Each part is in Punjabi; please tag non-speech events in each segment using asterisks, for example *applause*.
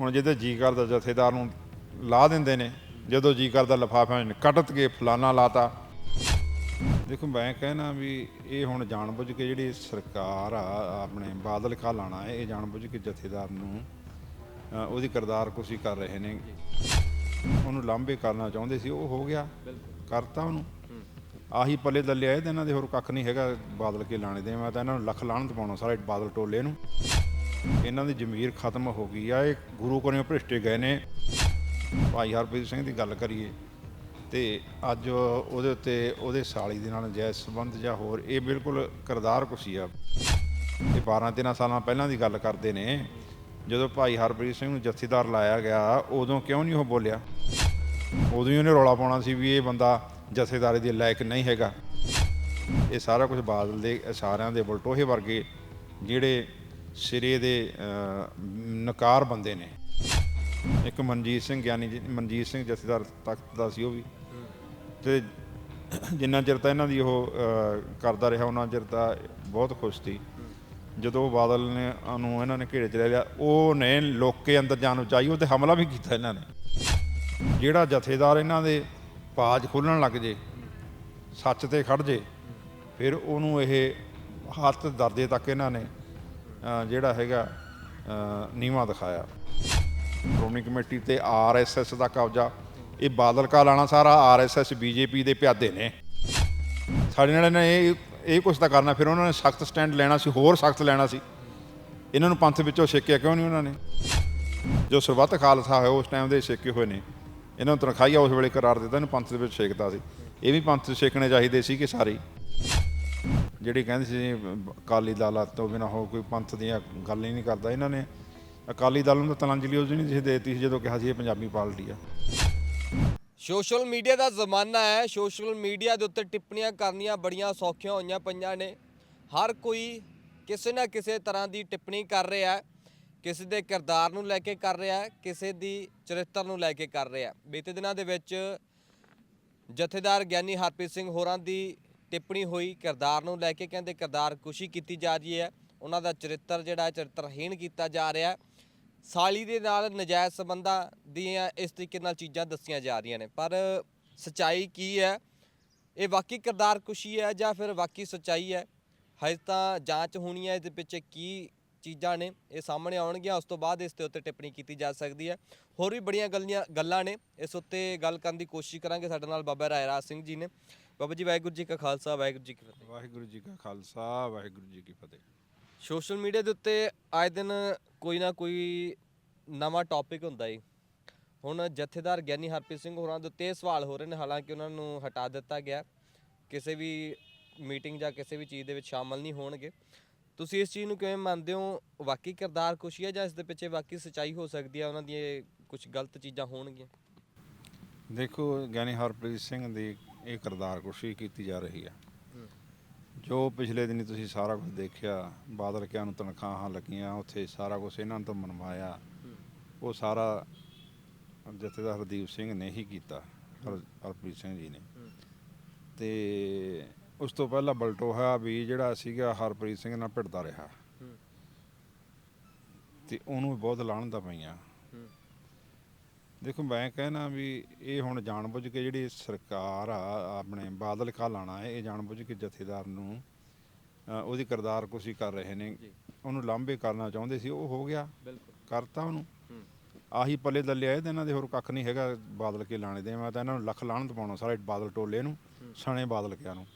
ਹੁਣ ਜਿਹਦੇ ਜੀ ਕਰਦਾ ਜਥੇਦਾਰ ਨੂੰ ਲਾ ਦਿੰਦੇ ਨੇ, ਜਦੋਂ ਜੀ ਕਰਦਾ ਲਫਾਫਿਆਂ 'ਚ ਕੱਟਤ ਕੇ ਫਲਾਨਾ ਲਾਤਾ। ਦੇਖੋ ਮੈਂ ਕਹਿਣਾ ਵੀ ਇਹ ਹੁਣ ਜਾਣਬੁੱਝ ਕੇ ਜਿਹੜੀ ਸਰਕਾਰ ਆ, ਆਪਣੇ ਬਾਦਲ ਕਾ ਲਾਣਾ ਹੈ, ਇਹ ਜਾਣਬੁੱਝ ਕੇ ਜਥੇਦਾਰ ਨੂੰ ਉਹਦੀ ਕਰਦਾਰ ਕੁਸ਼ੀ ਕਰ ਰਹੇ ਨੇ। ਉਹਨੂੰ ਲਾਂਭੇ ਕਰਨਾ ਚਾਹੁੰਦੇ ਸੀ, ਉਹ ਹੋ ਗਿਆ। ਕਰਤਾ ਉਹਨੂੰ। ਆਹੀ ਪੱਲੇ ਦੱਲੇ ਆਏ ਤੇ ਇਹਨਾਂ ਦੇ ਹੋਰ ਕੱਖ ਨਹੀਂ ਹੈਗਾ, ਬਾਦਲ ਕੇ ਲਾਣੇ ਦੇ, ਮੈਂ ਤਾਂ ਇਹਨਾਂ ਨੂੰ ਲੱਖ ਲਾਹਣਤ ਪਾਉਣਾ, ਸਾਰੇ ਬਾਦਲ ਟੋਲੇ ਨੂੰ। ਇਹਨਾਂ ਦੀ ਜ਼ਮੀਰ ਖਤਮ ਹੋ ਗਈ ਆ, ਇਹ ਗੁਰੂ ਕੋਲੋਂ ਭ੍ਰਿਸ਼ਟੇ ਗਏ ਨੇ। ਭਾਈ ਹਰਪ੍ਰੀਤ ਸਿੰਘ ਦੀ ਗੱਲ ਕਰੀਏ ਤੇ ਅੱਜ ਉਹਦੇ ਉੱਤੇ ਉਹਦੇ ਸਾਲੀ ਦੇ ਨਾਲ ਜੈ ਸੰਬੰਧ ਜਾਂ ਹੋਰ, ਇਹ ਬਿਲਕੁਲ ਕਰਦਾਰ ਕੁਸੀ ਆ। ਇਹ 12 13 ਸਾਲਾਂ ਪਹਿਲਾਂ ਦੀ ਗੱਲ ਕਰਦੇ ਨੇ। ਜਦੋਂ ਭਾਈ ਹਰਪ੍ਰੀਤ ਸਿੰਘ ਨੂੰ ਜਥੇਦਾਰ ਲਾਇਆ ਗਿਆ, ਉਦੋਂ ਕਿਉਂ ਨਹੀਂ ਉਹ ਬੋਲਿਆ? ਉਦੋਂ ਹੀ ਉਹਨੇ ਰੌਲਾ ਪਾਉਣਾ ਸੀ ਵੀ ਇਹ ਬੰਦਾ ਜਥੇਦਾਰੀ ਦੇ ਲਾਇਕ ਨਹੀਂ ਹੈਗਾ। ਇਹ ਸਾਰਾ ਕੁਝ ਬਾਦਲ ਦੇ ਇਸ਼ਾਰਿਆਂ ਦੇ ਬਲਟੋਹੇ ਵਰਗੇ ਜਿਹੜੇ ਸਿਰੇ ਦੇ ਨਕਾਰ ਬੰਦੇ ਨੇ। ਇੱਕ ਮਨਜੀਤ ਸਿੰਘ, ਗਿਆਨੀ ਜੀ- ਮਨਜੀਤ ਸਿੰਘ ਜਥੇਦਾਰ ਤਖਤ ਦਾ ਸੀ ਉਹ ਵੀ। ਤੇ ਜਿੰਨਾ ਚਿਰ ਤਾਂ ਇਹਨਾਂ ਦੀ ਉਹ ਕਰਦਾ ਰਿਹਾ, ਉਹਨਾਂ ਚਿਰ ਤਾਂ ਬਹੁਤ ਖੁਸ਼ ਸੀ। ਜਦੋਂ ਬਾਦਲ ਨੇ ਨੂੰ ਇਹਨਾਂ ਨੇ ਘੇਰੇ ਚ ਲੈ ਲਿਆ ਉਹ ਨੇ ਲੋਕੇ ਅੰਦਰ ਜਾਣ ਚਾਹੀ ਉਹ ਤੇ ਹਮਲਾ ਵੀ ਕੀਤਾ ਇਹਨਾਂ ਨੇ। ਜਿਹੜਾ ਜਥੇਦਾਰ ਇਹਨਾਂ ਦੇ ਪਾਜ ਖੋਲਣ ਲੱਗ ਜੇ, ਸੱਚ ਤੇ ਖੜ ਜੇ, ਫਿਰ ਉਹਨੂੰ ਇਹ ਹੱਥ ਦਰਦੇ ਤੱਕ ਇਹਨਾਂ ਨੇ ਜਿਹੜਾ ਹੈਗਾ ਨੀਵਾ ਦਿਖਾਇਆ। ਸ਼੍ਰੋਮਣੀ ਕਮੇਟੀ ਤੇ ਆਰਐਸਐਸ ਦਾ ਕਬਜ਼ਾ। ਇਹ ਬਾਦਲ ਕਾ ਲਾਣਾ ਸਾਰਾ ਆਰਐਸਐਸ ਬੀਜੇਪੀ ਦੇ ਪਿਆਦੇ ਨੇ। ਸਾਡੇ ਨਾਲ ਇਹਨਾਂ ਨੇ ਇਹ ਇਹ ਕੁਛ ਤਾਂ ਕਰਨਾ, ਫਿਰ ਉਹਨਾਂ ਨੇ ਸਖਤ ਸਟੈਂਡ ਲੈਣਾ ਸੀ, ਹੋਰ ਸਖਤ ਲੈਣਾ ਸੀ। ਇਹਨਾਂ ਨੂੰ ਪੰਥ ਵਿੱਚੋਂ ਛੇਕਿਆ ਕਿਉਂ ਨਹੀਂ ਉਹਨਾਂ ਨੇ? ਜੋ ਸਰਬੱਤ ਖਾਲਸਾ ਹੋਇਆ, ਉਸ ਟਾਈਮ ਦੇ ਛੇਕੇ ਹੋਏ ਨੇ। ਇਹਨਾਂ ਨੂੰ ਤਨਖਾਹੀਆ ਉਸ ਵੇਲੇ ਕਰਾਰ ਦਿੱਤਾ, ਇਹਨੂੰ ਪੰਥ ਦੇ ਵਿੱਚ ਛੇਕਦਾ ਸੀ। ਇਹ ਵੀ ਪੰਥ ਛੇਕਣੇ ਚਾਹੀਦੇ ਸੀ ਕਿ ਸਾਰੇ। ਜਿਹੜੀ ਕਹਿੰਦੇ ਸੀ ਅਕਾਲੀ ਦਲ ਤੋਂ ਬਿਨਾਂ ਹੋ ਕੋਈ ਪੰਥ ਦੀਆਂ ਗੱਲ ਹੀ ਨਹੀਂ ਕਰਦਾ। ਇਹਨਾਂ ਨੇ ਅਕਾਲੀ ਦਲ ਨੂੰ ਤਾਂ ਤਲਾਂਜਲੀ ਉਸ ਨਹੀਂ ਸੀ ਦੇਤੀ ਸੀ, ਜਦੋਂ ਕਿਹਾ ਸੀ ਇਹ ਪੰਜਾਬੀ ਪਾਰਟੀ ਆ। ਸੋਸ਼ਲ ਮੀਡੀਆ ਦਾ ਜ਼ਮਾਨਾ ਹੈ। ਸੋਸ਼ਲ ਮੀਡੀਆ ਦੇ ਉੱਤੇ ਟਿੱਪਣੀਆਂ ਕਰਨੀਆਂ ਬੜੀਆਂ ਸੌਖੀਆਂ ਹੋਈਆਂ ਪਈਆਂ ਨੇ। ਹਰ ਕੋਈ ਕਿਸੇ ਨਾ ਕਿਸੇ ਤਰ੍ਹਾਂ ਦੀ ਟਿੱਪਣੀ ਕਰ ਰਿਹਾ ਹੈ। ਕਿਸੇ ਦੇ ਕਿਰਦਾਰ ਨੂੰ ਲੈ ਕੇ ਕਰ ਰਿਹਾ ਹੈ, ਕਿਸੇ ਦੀ ਚਰਿੱਤਰ ਨੂੰ ਲੈ ਕੇ ਕਰ ਰਿਹਾ ਹੈ। ਬੀਤੇ ਦਿਨਾਂ ਦੇ ਵਿੱਚ ਜਥੇਦਾਰ ਗਿਆਨੀ ਹਰਪ੍ਰੀਤ ਸਿੰਘ ਹੋਰਾਂ ਦੀ ਟਿੱਪਣੀ ਹੋਈ, ਕਿਰਦਾਰ ਨੂੰ ਲੈ ਕੇ ਕਹਿੰਦੇ ਕਿਰਦਾਰ ਕੁਸ਼ੀ ਕੀਤੀ ਜਾ ਰਹੀ ਹੈ। ਉਹਨਾਂ ਦਾ ਚਰਿੱਤਰ ਜਿਹੜਾ ਚਰਿੱਤਰਹੀਣ ਕੀਤਾ ਜਾ ਰਿਹਾ ਸਾਲੀ ਦੇ ਨਾਲ ਨਜਾਇਜ਼ ਸੰਬੰਧਾਂ ਦੀਆਂ ਇਸ ਤਰੀਕੇ ਨਾਲ ਚੀਜ਼ਾਂ ਦੱਸੀਆਂ ਜਾ ਰਹੀਆਂ ਨੇ। ਪਰ ਸਚਾਈ ਕੀ ਹੈ? ਇਹ ਵਾਕਈ ਕਿਰਦਾਰ ਕੁਸ਼ੀ ਹੈ ਜਾਂ ਫਿਰ ਵਾਕਈ ਸਚਾਈ ਹੈ? ਹਜੇ ਤਾਂ ਜਾਂਚ ਹੋਣੀ ਹੈ, ਇਹਦੇ ਪਿੱਛੇ ਕੀ ਚੀਜ਼ਾਂ ਨੇ ਇਹ ਸਾਹਮਣੇ ਆਉਣਗੀਆਂ ਉਸ ਤੋਂ ਬਾਅਦ ਇਸ ਦੇ ਉੱਤੇ ਟਿੱਪਣੀ ਕੀਤੀ ਜਾ ਸਕਦੀ ਹੈ। ਹੋਰ ਵੀ ਬੜੀਆਂ ਗੱਲਾਂ ਗੱਲਾਂ ਨੇ ਇਸ ਉੱਤੇ ਗੱਲ ਕਰਨ ਦੀ ਕੋਸ਼ਿਸ਼ ਕਰਾਂਗੇ। ਸਾਡੇ ਨਾਲ ਬਾਬਾ ਰਾਇਰਾਜ ਸਿੰਘ ਜੀ ਨੇ। ਬਾਬਾ ਜੀ ਵਾਹਿਗੁਰੂ ਜੀ ਕਾ ਖਾਲਸਾ ਵਾਹਿਗੁਰੂ ਜੀ ਕੀ ਫਤਿਹ। ਵਾਹਿਗੁਰੂ ਜੀ ਕਾ ਖਾਲਸਾ ਵਾਹਿਗੁਰੂ ਜੀ ਕੀ ਫਤਿਹ। ਸੋਸ਼ਲ ਮੀਡੀਆ ਦੇ ਉੱਤੇ ਆਏ ਦਿਨ ਕੋਈ ਨਾ ਕੋਈ ਨਵਾਂ ਟੌਪਿਕ ਹੁੰਦਾ ਏ। ਹੁਣ ਜਥੇਦਾਰ ਗਿਆਨੀ ਹਰਪ੍ਰੀਤ ਸਿੰਘ ਹੋਰਾਂ ਦੇ ਉੱਤੇ ਸਵਾਲ ਹੋ ਰਹੇ ਨੇ ਹਾਲਾਂਕਿ ਉਹਨਾਂ ਨੂੰ ਹਟਾ ਦਿੱਤਾ ਗਿਆ। ਕਿਸੇ ਵੀ ਮੀਟਿੰਗ ਜਾਂ ਕਿਸੇ ਵੀ ਚੀਜ਼ ਦੇ ਵਿੱਚ ਸ਼ਾਮਲ ਨਹੀਂ ਹੋਣਗੇ। ਤੁਸੀਂ ਇਸ ਚੀਜ਼ ਨੂੰ ਕਿਵੇਂ ਮੰਨਦੇ ਹੋ? ਵਾਕਈ ਕਿਰਦਾਰ ਖੁਸ਼ੀ ਹੈ ਜਾਂ ਇਸ ਦੇ ਪਿੱਛੇ ਵਾਕਈ ਸਚਾਈ ਹੋ ਸਕਦੀ ਹੈ ਉਹਨਾਂ ਦੀ ਕੁਝ ਗਲਤ ਚੀਜ਼ਾਂ ਹੋਣਗੀਆਂ। ਦੇਖੋ, ਗਿਆਨੀ ਹਰਪ੍ਰੀਤ ਸਿੰਘ ਦੀ ਇਹ ਕਿਰਦਾਰ ਕੁਸ਼ੀ ਕੀਤੀ ਜਾ ਰਹੀ ਆ। ਜੋ ਪਿਛਲੇ ਦਿਨੀ ਤੁਸੀਂ ਸਾਰਾ ਕੁਝ ਦੇਖਿਆ ਬਾਦਲ ਕਿਆਂ ਨੂੰ ਤਨਖਾਹਾਂ ਲੱਗੀਆਂ, ਉੱਥੇ ਸਾਰਾ ਕੁਝ ਇਹਨਾਂ ਤੋਂ ਮਨਵਾਇਆ, ਉਹ ਸਾਰਾ ਜਥੇਦਾਰ ਹਰਦੀਪ ਸਿੰਘ ਨੇ ਹੀ ਕੀਤਾ, ਹਰ- ਹਰਪ੍ਰੀਤ ਸਿੰਘ ਜੀ ਨੇ। ਤੇ ਉਸ ਤੋਂ ਪਹਿਲਾਂ ਬਲਟੋਹਾ ਵੀ ਜਿਹੜਾ ਸੀਗਾ ਹਰਪ੍ਰੀਤ ਸਿੰਘ ਨਾਲ ਭਿੜਦਾ ਰਿਹਾ। ਤੇ ਉਹਨੂੰ ਵੀ ਬਹੁਤ ਲਾਹਣਤਾਂ ਪਈਆਂ। ਦੇਖੋ ਮੈਂ ਕਹਿਣਾ ਵੀ ਇਹ ਹੁਣ ਜਾਣਬੁੱਝ ਕੇ ਜਿਹੜੀ ਸਰਕਾਰ ਆ ਆਪਣੇ ਬਾਦਲ ਕਾ ਲਾਣਾ ਹੈ ਇਹ ਜਾਣਬੁੱਝ ਕੇ ਜਥੇਦਾਰ ਨੂੰ ਉਹਦੀ ਕਰਦਾਰ ਕੁਸ਼ੀ ਕਰ ਰਹੇ ਨੇ। ਉਹਨੂੰ ਲਾਂਭੇ ਕਰਨਾ ਚਾਹੁੰਦੇ ਸੀ ਉਹ ਹੋ ਗਿਆ। ਕਰਤਾ ਉਹਨੂੰ। ਆਹੀ ਪੱਲੇ ਦੱਲਿਆ ਇਹ ਤੇ ਇਹਨਾਂ ਦੇ ਹੋਰ ਕੱਖ ਨਹੀਂ ਹੈਗਾ ਬਾਦਲ ਕੇ ਲਾਣੇ ਦੇ। ਮੈਂ ਤਾਂ ਇਹਨਾਂ ਨੂੰ ਲੱਖ ਲਾਹਣਤ ਪਾਉਣਾ ਸਾਰੇ ਬਾਦਲ ਟੋਲੇ ਨੂੰ ਸਣੇ ਬਾਦਲ ਕਿਆਂ ਨੂੰ।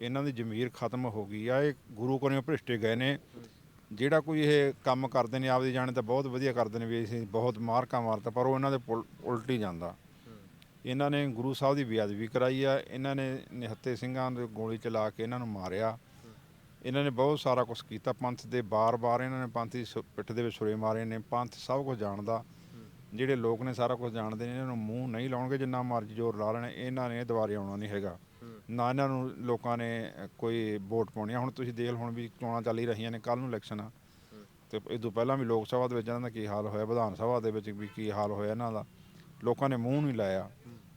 ਇਹਨਾਂ ਦੀ ਜ਼ਮੀਰ ਖਤਮ ਹੋ ਗਈ ਆ, ਇਹ ਗੁਰੂ ਕੋਲੋਂ ਭ੍ਰਿਸ਼ਟੇ ਗਏ ਨੇ। ਜਿਹੜਾ ਕੋਈ ਇਹ ਕੰਮ ਕਰਦੇ ਨੇ, ਆਪਦੀ ਜਾਣੇ ਤਾਂ ਬਹੁਤ ਵਧੀਆ ਕਰਦੇ ਨੇ ਵੀ ਅਸੀਂ ਬਹੁਤ ਮਾਰਕਾ ਮਾਰਤਾ, ਪਰ ਉਹ ਇਹਨਾਂ ਦੇ ਪੁਲ- ਉਲਟ ਹੀ ਜਾਂਦਾ। ਇਹਨਾਂ ਨੇ ਗੁਰੂ ਸਾਹਿਬ ਦੀ ਬੇਅਦਬੀ ਕਰਾਈ ਆ, ਇਹਨਾਂ ਨੇ ਨਿਹੱਤੇ ਸਿੰਘਾਂ ਦੇ ਗੋਲੀ ਚਲਾ ਕੇ ਇਹਨਾਂ ਨੂੰ ਮਾਰਿਆ। ਇਹਨਾਂ ਨੇ ਬਹੁਤ ਸਾਰਾ ਕੁਝ ਕੀਤਾ, ਪੰਥ ਦੇ ਬਾਰ-ਬਾਰ ਇਹਨਾਂ ਨੇ ਪੰਥ ਦੀ ਸੁ- ਪਿੱਠ ਦੇ ਵਿੱਚ ਸੁਰੇ ਮਾਰੇ ਨੇ, ਪੰਥ ਸਭ ਕੁਝ ਜਾਣਦਾ। ਜਿਹੜੇ ਲੋਕ ਨੇ ਸਾਰਾ ਕੁਝ ਜਾਣਦੇ ਨੇ, ਇਹਨਾਂ ਨੂੰ ਮੂੰਹ ਨਹੀਂ ਲਾਉਣਗੇ, ਜਿੰਨਾ ਮਰਜ਼ੀ ਜ਼ੋਰ ਲਾ ਲੈਣ, ਇਹਨਾਂ ਨੇ ਦੁਬਾਰੇ ਆਉਣਾ ਨਹੀਂ ਹੈਗਾ। ਨਾ ਇਹਨਾਂ ਨੂੰ ਲੋਕਾਂ ਨੇ ਕੋਈ ਵੋਟ ਪਾਉਣੀ ਆ। ਹੁਣ ਤੁਸੀਂ ਦੇਖ ਲਓ, ਹੁਣ ਵੀ ਚੋਣਾਂ ਚੱਲ ਹੀ ਰਹੀਆਂ ਨੇ ਕੱਲ ਨੂੰ ਇਲੈਕਸ਼ਨ ਆ। ਤੇ ਇਹ ਤੋਂ ਪਹਿਲਾਂ ਵੀ ਲੋਕ ਸਭਾ ਦੇ ਵਿੱਚ ਇਹਨਾਂ ਦਾ ਕੀ ਹਾਲ ਹੋਇਆ, ਵਿਧਾਨ ਸਭਾ ਦੇ ਵਿੱਚ ਵੀ ਕੀ ਹਾਲ ਹੋਇਆ ਇਹਨਾਂ ਦਾ। ਲੋਕਾਂ ਨੇ ਮੂੰਹ ਨਹੀਂ ਲਾਇਆ।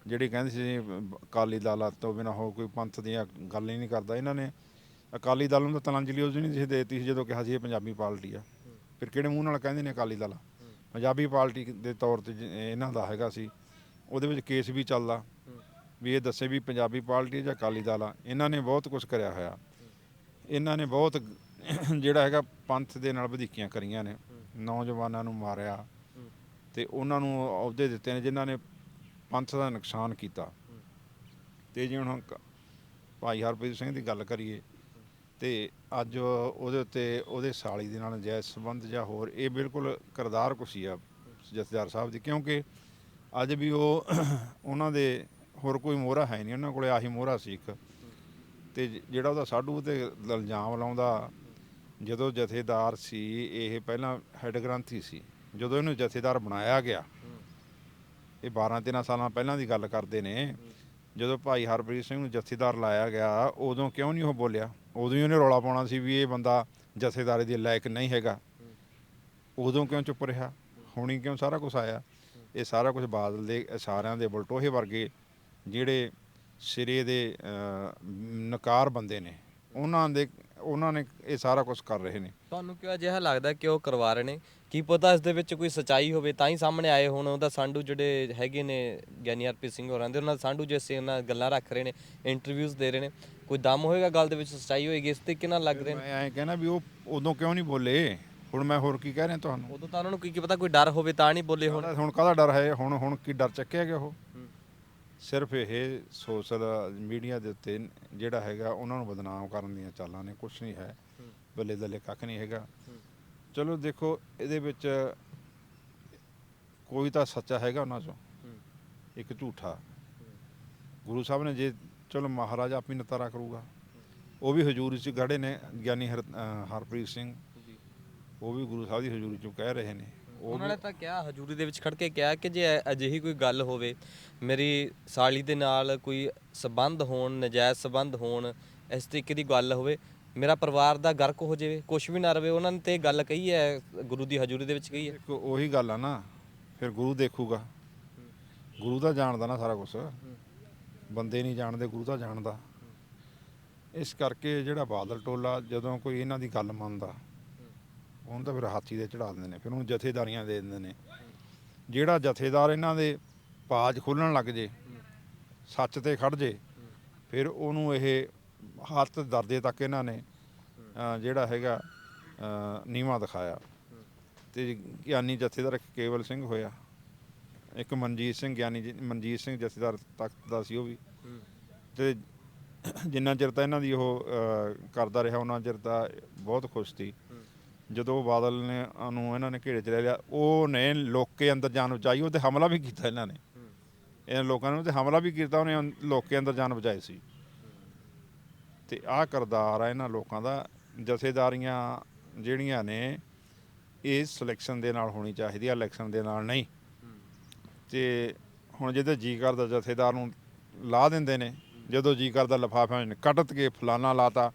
ਜਿਹੜੀ ਕਹਿੰਦੇ ਸੀ, ਅਕਾਲੀ ਦਲ ਤੋਂ ਬਿਨਾਂ ਹੋ ਕੋਈ ਪੰਥ ਦੀਆਂ ਗੱਲ ਹੀ ਨਹੀਂ ਕਰਦਾ। ਇਹਨਾਂ ਨੇ ਅਕਾਲੀ ਦਲ ਨੂੰ ਤਾਂ ਤਲਾਂਜਲੀ ਉਸ ਨਹੀਂ ਸੀ ਦੇਤੀ ਸੀ, ਜਦੋਂ ਕਿਹਾ ਸੀ ਇਹ ਪੰਜਾਬੀ ਪਾਰਟੀ ਆ। ਫਿਰ ਕਿਹੜੇ ਮੂੰਹ ਨਾਲ ਕਹਿੰਦੇ ਨੇ ਅਕਾਲੀ ਦਲ ਪੰਜਾਬੀ ਪਾਰਟੀ ਦੇ ਤੌਰ ਤੇ ਜ- ਇਹਨਾਂ ਦਾ ਹੈਗਾ ਸੀ। ਉਹਦੇ ਵਿੱਚ ਕੇਸ ਵੀ ਚੱਲਦਾ। ਵੀ ਇਹ ਦੱਸੇ ਵੀ ਪੰਜਾਬੀ ਪਾਰਟੀ ਜਾਂ ਅਕਾਲੀ ਦਲ ਆ, ਇਹਨਾਂ ਨੇ ਬਹੁਤ ਕੁਝ ਕਰਿਆ ਹੋਇਆ। ਇਹਨਾਂ ਨੇ ਬਹੁਤ *clears throat* ਜਿਹੜਾ ਹੈਗਾ ਪੰਥ ਦੇ ਨਾਲ ਵਧੀਕੀਆਂ ਕਰੀਆਂ ਨੇ। ਨੌਜਵਾਨਾਂ ਨੂੰ ਮਾਰਿਆ ਤੇ ਉਹਨਾਂ ਨੂੰ ਅਹੁਦੇ ਦਿੱਤੇ ਨੇ ਜਿਨ੍ਹਾਂ ਨੇ ਪੰਥ ਦਾ ਨੁਕਸਾਨ ਕੀਤਾ। ਤੇ ਜੇ ਹੁਣ ਕ- ਭਾਈ ਹਰਪ੍ਰੀਤ ਸਿੰਘ ਦੀ ਗੱਲ ਕਰੀਏ ਤੇ ਅੱਜ ਉਹਦੇ ਉੱਤੇ ਉਹਦੇ ਸਾਲੀ ਦੇ ਨਾਲ ਨਜਾਇਜ਼ ਸੰਬੰਧ ਜਾਂ ਹੋਰ, ਇਹ ਬਿਲਕੁਲ ਕਰਦਾਰ ਕੁਸੀ ਆ ਜਥੇਦਾਰ ਸਾਹਿਬ ਦੀ, ਕਿਉਂਕਿ ਅੱਜ ਵੀ ਉਹ *clears throat* ਉਹਨਾਂ ਦੇ ਹੋਰ ਕੋਈ ਮੋਹਰਾ ਹੈ ਨਹੀਂ ਉਹਨਾਂ ਕੋਲੇ, ਆਹੀ ਮੋਹਰਾ ਸੀ ਇੱਕ। ਤੇ ਜਿਹੜਾ ਉਹਦਾ ਸਾਡੂ ਤੇ ਇਲਜ਼ਾਮ ਲਾਉਂਦਾ, ਜਦੋਂ ਜਥੇਦਾਰ ਸੀ, ਇਹ ਪਹਿਲਾਂ ਹੈੱਡ ਗ੍ਰੰਥੀ ਸੀ। ਜਦੋਂ ਇਹਨੂੰ ਜਥੇਦਾਰ ਬਣਾਇਆ ਗਿਆ, ਇਹ 12 13 ਸਾਲਾਂ ਪਹਿਲਾਂ ਦੀ ਗੱਲ ਕਰਦੇ ਨੇ। ਜਦੋਂ ਭਾਈ ਹਰਪ੍ਰੀਤ ਸਿੰਘ ਨੂੰ ਜਥੇਦਾਰ ਲਾਇਆ ਗਿਆ, ਉਦੋਂ ਕਿਉਂ ਨਹੀਂ ਉਹ ਬੋਲਿਆ? ਉਦੋਂ ਹੀ ਉਹਨੇ ਰੌਲਾ ਪਾਉਣਾ ਸੀ ਵੀ ਇਹ ਬੰਦਾ ਜਥੇਦਾਰੀ ਦੇ ਲਾਇਕ ਨਹੀਂ ਹੈਗਾ। ਉਦੋਂ ਕਿਉਂ ਚੁੱਪ ਰਿਹਾ? ਹੁਣੀ ਕਿਉਂ ਸਾਰਾ ਕੁਝ ਆਇਆ? ਇਹ ਸਾਰਾ ਕੁਝ ਬਾਦਲ ਦੇ, ਸਾਰਿਆਂ ਦੇ ਬਲਟੋਹੇ ਵਰਗੇ ਜਿਹੜੇ ਸਿਰੇ ਦੇ ਨਕਾਰ ਬੰਦੇ ਨੇ ਉਹਨਾਂ ਦੇ ਉਹਨਾਂ ਨੇ ਇਹ ਸਾਰਾ ਕੁਝ ਕਰ ਰਹੇ ਨੇ। ਤੁਹਾਨੂੰ ਕਿਉਂ ਅਜਿਹਾ ਲੱਗਦਾ ਕਿ ਉਹ ਕਰਵਾ ਰਹੇ ਨੇ? ਕੀ ਪਤਾ ਇਸ ਦੇ ਵਿੱਚ ਕੋਈ ਸਚਾਈ ਹੋਵੇ ਤਾਂ ਹੀ ਸਾਹਮਣੇ ਆਏ ਹੁਣ ਉਹਦਾ ਸਾਂਢੂ ਜਿਹੜੇ ਹੈਗੇ ਨੇ ਗਿਆਨੀ ਹਰਪ੍ਰੀਤ ਸਿੰਘ ਹੋਰਾਂ ਦੇ ਉਹਨਾਂ ਦਾ ਸਾਂਢੂ ਜੈਸੇ ਉਹਨਾਂ ਗੱਲਾਂ ਰੱਖ ਰਹੇ ਨੇ ਇੰਟਰਵਿਊਜ਼ ਦੇ ਰਹੇ ਨੇ। ਕੋਈ ਦਮ ਹੋਏਗਾ ਗੱਲ ਦੇ ਵਿੱਚ ਸਚਾਈ ਹੋਏਗੀ ਇਸ ਤਰੀਕੇ ਨਾਲ ਲੱਗ ਰਹੇ ਨੇ? ਮੈਂ ਐਂ ਕਹਿਣਾ ਵੀ ਉਹ ਉਦੋਂ ਕਿਉਂ ਨਹੀਂ ਬੋਲੇ? ਹੁਣ ਮੈਂ ਹੋਰ ਕੀ ਕਹਿ ਰਿਹਾ ਤੁਹਾਨੂੰ? ਉਦੋਂ ਤਾਂ ਉਹਨਾਂ ਨੂੰ ਕੀ ਕੀ ਪਤਾ ਕੋਈ ਡਰ ਹੋਵੇ ਤਾਂ ਨਹੀਂ ਬੋਲੇ ਹੁਣ। ਹੁਣ ਕਾਹਦਾ ਡਰ ਹੈ? ਹੁਣ ਹੁਣ ਕੀ ਡਰ ਚੱਕਿਆ ਗਿਆ ਉਹ? ਸਿਰਫ ਇਹ ਸੋਸ਼ਲ ਮੀਡੀਆ ਦੇ ਉੱਤੇ ਜਿਹੜਾ ਹੈਗਾ ਉਹਨਾਂ ਨੂੰ ਬਦਨਾਮ ਕਰਨ ਦੀਆਂ ਚਾਲਾਂ ਨੇ ਕੁਝ ਨਹੀਂ ਹੈ। ਬੱਲੇ ਦੱਲੇ ਕੱਖ ਨਹੀਂ ਹੈਗਾ। ਚਲੋ ਦੇਖੋ ਇਹਦੇ ਵਿੱਚ ਕੋਈ ਤਾਂ ਸੱਚਾ ਹੈਗਾ ਉਹਨਾਂ ਚੋਂ। ਇੱਕ ਝੂਠਾ। ਗੁਰੂ ਸਾਹਿਬ ਨੇ ਜੇ ਚਲੋ ਮਹਾਰਾਜਾ ਆਪੀ ਨਤਾਰਾ ਕਰੂਗਾ। ਉਹ ਵੀ ਹਜ਼ੂਰੀ 'ਚ ਗੜੇ ਨੇ ਗਿਆਨੀ ਹਰਪ੍ਰੀਤ ਸਿੰਘ। ਉਹ ਵੀ ਗੁਰੂ ਸਾਹਿਬ ਦੀ ਹਜ਼ੂਰੀ 'ਚੋਂ ਕਹਿ ਰਹੇ ਨੇ। ਉਹਨਾਂ ਨੇ ਤਾਂ ਕਿਹਾ ਹਜੂਰੀ ਦੇ ਵਿੱਚ ਖੜ ਕੇ ਕਿਹਾ ਕਿ ਜੇ ਅਜਿਹੀ ਕੋਈ ਗੱਲ ਹੋਵੇ ਮੇਰੀ ਸਾਲੀ ਦੇ ਨਾਲ ਕੋਈ ਸਬੰਧ ਹੋਣ ਨਜਾਇਜ਼ ਸਬੰਧ ਹੋਣ ਇਸ ਤਰੀਕੇ ਦੀ ਗੱਲ ਹੋਵੇ ਮੇਰਾ ਪਰਿਵਾਰ ਦਾ ਗਰਕ ਹੋ ਜਾਵੇ ਕੁਝ ਵੀ ਨਾ ਰਵੇ ਉਹਨਾਂ ਨੇ ਤੇ ਇਹ ਗੱਲ ਕਹੀ ਹੈ ਗੁਰੂ ਦੀ ਹਜੂਰੀ ਦੇ ਵਿੱਚ ਕਹੀ ਹੈ। ਇੱਕ ਉਹੀ ਗੱਲ ਆ ਨਾ ਫਿਰ ਗੁਰੂ ਦੇਖੂਗਾ। ਗੁਰੂ ਤਾਂ ਜਾਣਦਾ ਨਾ ਸਾਰਾ ਕੁਝ ਬੰਦੇ ਨਹੀਂ ਜਾਣਦੇ ਗੁਰੂ ਤਾਂ ਜਾਣਦਾ। ਇਸ ਕਰਕੇ ਜਿਹੜਾ ਬਾਦਲ ਟੋਲਾ ਜਦੋਂ ਕੋਈ ਇਹਨਾਂ ਦੀ ਗੱਲ ਮੰਨਦਾ ਉਹਨੂੰ ਤਾਂ ਫਿਰ ਹਾਥੀ ਦੇ ਚੜਾ ਦਿੰਦੇ ਨੇ, ਫਿਰ ਉਹਨੂੰ ਜਥੇਦਾਰੀਆਂ ਦੇ ਦਿੰਦੇ ਨੇ। ਜਿਹੜਾ ਜਥੇਦਾਰ ਇਹਨਾਂ ਦੇ ਪਾਜ ਖੋਲਣ ਲੱਗ ਜੇ, ਸੱਚ ਤੇ ਖੜ ਜੇ, ਫਿਰ ਉਹਨੂੰ ਇਹ ਹੱਥ ਦਰਦੇ ਤੱਕ ਇਹਨਾਂ ਨੇ ਜਿਹੜਾ ਹੈਗਾ ਨੀਵਾ ਦਿਖਾਇਆ। ਤੇ ਗਿਆਨੀ ਜਥੇਦਾਰ ਇੱਕ ਕੇਵਲ ਸਿੰਘ ਹੋਇਆ। ਇੱਕ ਮਨਜੀਤ ਸਿੰਘ, ਗਿਆਨੀ ਜੀ- ਮਨਜੀਤ ਸਿੰਘ ਜਥੇਦਾਰ ਤਖਤ ਦਾ ਸੀ ਉਹ ਵੀ। ਤੇ ਜਿੰਨਾ ਚਿਰ ਤਾਂ ਇਹਨਾਂ ਦੀ ਉਹ ਕਰਦਾ ਰਿਹਾ, ਉਹਨਾਂ ਚਿਰ ਤਾਂ ਬਹੁਤ ਖੁਸ਼ ਸੀ। ਜਦੋਂ ਬਾਦਲ ਨੇ ਨੂੰ ਇਹਨਾਂ ਨੇ ਘੇਰੇ ਚ ਲੈ ਲਿਆ, ਉਹ ਨੇ ਲੋਕੇ ਅੰਦਰ ਜਾਨ ਬਚਾਈ ਉਹ ਤੇ ਹਮਲਾ ਵੀ ਕੀਤਾ ਇਹਨਾਂ ਨੇ। ਇਹਨਾਂ ਲੋਕਾਂ ਨੂੰ ਤੇ ਹਮਲਾ ਵੀ ਕੀਤਾ, ਉਹਨੇ ਅੰ- ਲੋਕੇ ਅੰਦਰ ਜਾਨ ਬਚਾਈ ਸੀ। ਤੇ ਆਹ ਕਰਦਾਰ ਆ ਇਹਨਾਂ ਲੋਕਾਂ ਦਾ, ਜਥੇਦਾਰੀਆਂ ਜਿਹੜੀਆਂ ਨੇ, ਇਹ ਸਿਲੈਕਸ਼ਨ ਦੇ ਨਾਲ ਹੋਣੀ ਚਾਹੀਦੀ ਆ ਇਲੈਕਸ਼ਨ ਦੇ ਨਾਲ ਨਹੀਂ। ਤੇ ਹੁਣ ਜਿਹਦੇ ਜੀ ਕਰਦਾ ਜਥੇਦਾਰ ਨੂੰ ਲਾ ਦਿੰਦੇ ਨੇ, ਜਦੋਂ ਜੀ ਕਰਦਾ ਲਫਾਫਿਆਂ ਵਿੱਚ ਕੱਟ ਕੇ ਫਲਾਨਾ ਲਾਤਾ।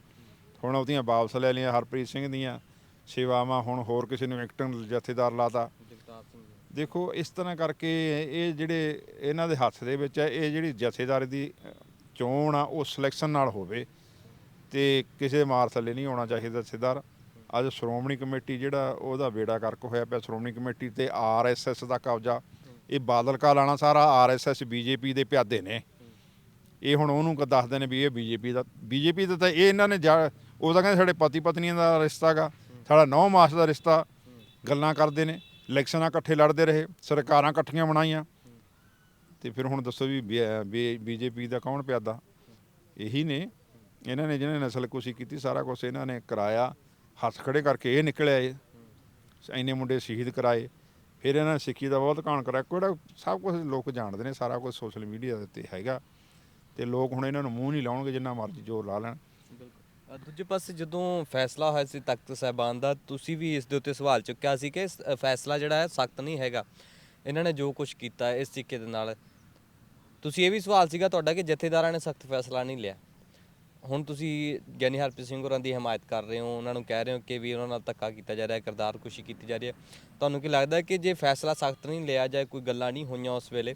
ਹੁਣ ਉਹਦੀਆਂ ਵਾਪਸ ਲੈ ਲਈਆਂ ਹਰਪ੍ਰੀਤ ਸਿੰਘ ਦੀਆਂ ਸੇਵਾਵਾਂ ਹੁਣ ਹੋਰ ਕਿਸੇ ਨੂੰ ਐਕਟਿੰਗ ਜਥੇਦਾਰ ਲਾਤਾ। ਦੇਖੋ ਇਸ ਤਰ੍ਹਾਂ ਕਰਕੇ ਇਹ ਜਿਹੜੇ ਇਹਨਾਂ ਦੇ ਹੱਥ ਦੇ ਵਿੱਚ ਹੈ ਇਹ ਜਿਹੜੀ ਜਥੇਦਾਰੀ ਦੀ ਚੋਣ ਆ ਉਹ ਸਿਲੈਕਸ਼ਨ ਨਾਲ ਹੋਵੇ ਤੇ ਕਿਸੇ ਮਾਰ ਥੱਲੇ ਨਹੀਂ ਆਉਣਾ ਚਾਹੀਦਾ ਜਥੇਦਾਰ। ਅੱਜ ਸ਼੍ਰੋਮਣੀ ਕਮੇਟੀ ਜਿਹੜਾ ਉਹਦਾ ਬੇੜਾ ਕਰਕ ਹੋਇਆ ਪਿਆ ਸ਼੍ਰੋਮਣੀ ਕਮੇਟੀ ਤੇ ਆਰਐਸਐਸ ਦਾ ਕਬਜ਼ਾ। ਇਹ ਬਾਦਲ ਕਾ ਲਾਣਾ ਸਾਰਾ ਆਰਐਸਐਸ ਬੀਜੇਪੀ ਦੇ ਪਿਆਦੇ ਨੇ। ਇਹ ਹੁਣ ਉਹਨੂੰ ਦੱਸਦੇ ਨੇ ਵੀ ਇਹ ਬੀਜੇਪੀ ਦਾ ਬੀਜੇਪੀ ਦਾ ਤਾਂ ਇਹ ਇਹਨਾਂ ਨੇ ਉਹ ਤਾਂ ਕਹਿੰਦੇ ਸਾਡੇ ਪਤੀ ਪਤਨੀਆਂ ਦਾ ਰਿਸ਼ਤਾ ਗਾ ਸਾਡਾ ਨੌ ਮਾਸ ਦਾ ਰਿਸ਼ਤਾ ਗੱਲਾਂ ਕਰਦੇ ਨੇ, ਇਲੈਕਸ਼ਨਾਂ ਇਕੱਠੇ ਲੜਦੇ ਰਹੇ, ਸਰਕਾਰਾਂ ਇਕੱਠੀਆਂ ਬਣਾਈਆਂ ਤੇ ਫਿਰ ਹੁਣ ਦੱਸੋ ਵੀ ਬੀਜੇਪੀ ਦਾ ਕੌਣ ਪਿਆਦਾ? ਇਹੀ ਨੇ। ਇਹਨਾਂ ਨੇ ਜਿਹਨੇ ਨਸਲਕੁਸ਼ੀ ਕੀਤੀ, ਸਾਰਾ ਕੁਝ ਇਹਨਾਂ ਨੇ ਕਰਾਇਆ। ਹੱਥ ਖੜੇ ਕਰਕੇ ਇਹ ਨਿਕਲਿਆ ਇਹ। ਇੰਨੇ ਮੁੰਡੇ ਸ਼ਹੀਦ ਕਰਾਏ। ਫਿਰ ਇਹਨਾਂ ਨੇ ਸਿੱਖੀ ਦਾ ਬਹੁਤ ਕਾਣ ਕਰਾਇਆ। ਕਿਹੜਾ ਸਭ ਕੁਝ ਲੋਕ ਜਾਣਦੇ ਨੇ, ਸਾਰਾ ਕੁਝ ਸੋਸ਼ਲ ਮੀਡੀਆ ਦੇ ਉੱਤੇ ਹੈਗਾ। ਤੇ ਲੋਕ ਹੁਣ ਇਹਨਾਂ ਨੂੰ ਮੂੰਹ ਨਹੀਂ ਲਾਉਣਗੇ, ਜਿੰਨਾ ਮਰਜ਼ੀ ਜ਼ੋਰ ਲਾ ਲੈਣ। ਦੂਜੇ ਪਾਸੇ ਜਦੋਂ ਫੈਸਲਾ ਹੋਇਆ ਸੀ ਤਖਤ ਸਾਹਿਬਾਨ ਦਾ ਤੁਸੀਂ ਵੀ ਇਸ ਦੇ ਉੱਤੇ ਸਵਾਲ ਚੁੱਕਿਆ ਸੀ ਕਿ ਇਸ, ਫੈਸਲਾ ਜਿਹੜਾ ਹੈ ਸਖਤ ਨਹੀਂ ਹੈਗਾ। ਇਹਨਾਂ ਨੇ ਜੋ ਕੁਝ ਕੀਤਾ ਇਸ ਤਰੀਕੇ ਦੇ ਨਾਲ। ਤੁਸੀਂ ਇਹ ਵੀ ਸਵਾਲ ਸੀਗਾ ਤੁਹਾਡਾ ਕਿ ਜਥੇਦਾਰਾਂ ਨੇ ਸਖਤ ਫੈਸਲਾ ਨਹੀਂ ਲਿਆ। ਹੁਣ ਤੁਸੀਂ ਗਿਆਨੀ ਹਰਪ੍ਰੀਤ ਸਿੰਘ ਹੋਰਾਂ ਦੀ ਹਮਾਇਤ ਕਰ ਰਹੇ ਹੋ ਉਹਨਾਂ ਨੂੰ ਕਹਿ ਰਹੇ ਹੋ ਕਿ ਵੀ ਉਹਨਾਂ ਨਾਲ ਧੱਕਾ ਕੀਤਾ ਜਾ ਰਿਹਾ ਹੈ ਕਿਰਦਾਰ ਕੁਸ਼ੀ ਕੀਤੀ ਜਾ ਰਹੀ ਹੈ। ਤੁਹਾਨੂੰ ਕੀ ਲੱਗਦਾ ਕਿ ਜੇ ਫੈਸਲਾ ਸਖਤ ਨਹੀਂ ਲਿਆ ਜਾਏ ਕੋਈ ਗੱਲਾਂ ਨਹੀਂ ਹੋਈਆਂ ਉਸ ਵੇਲੇ?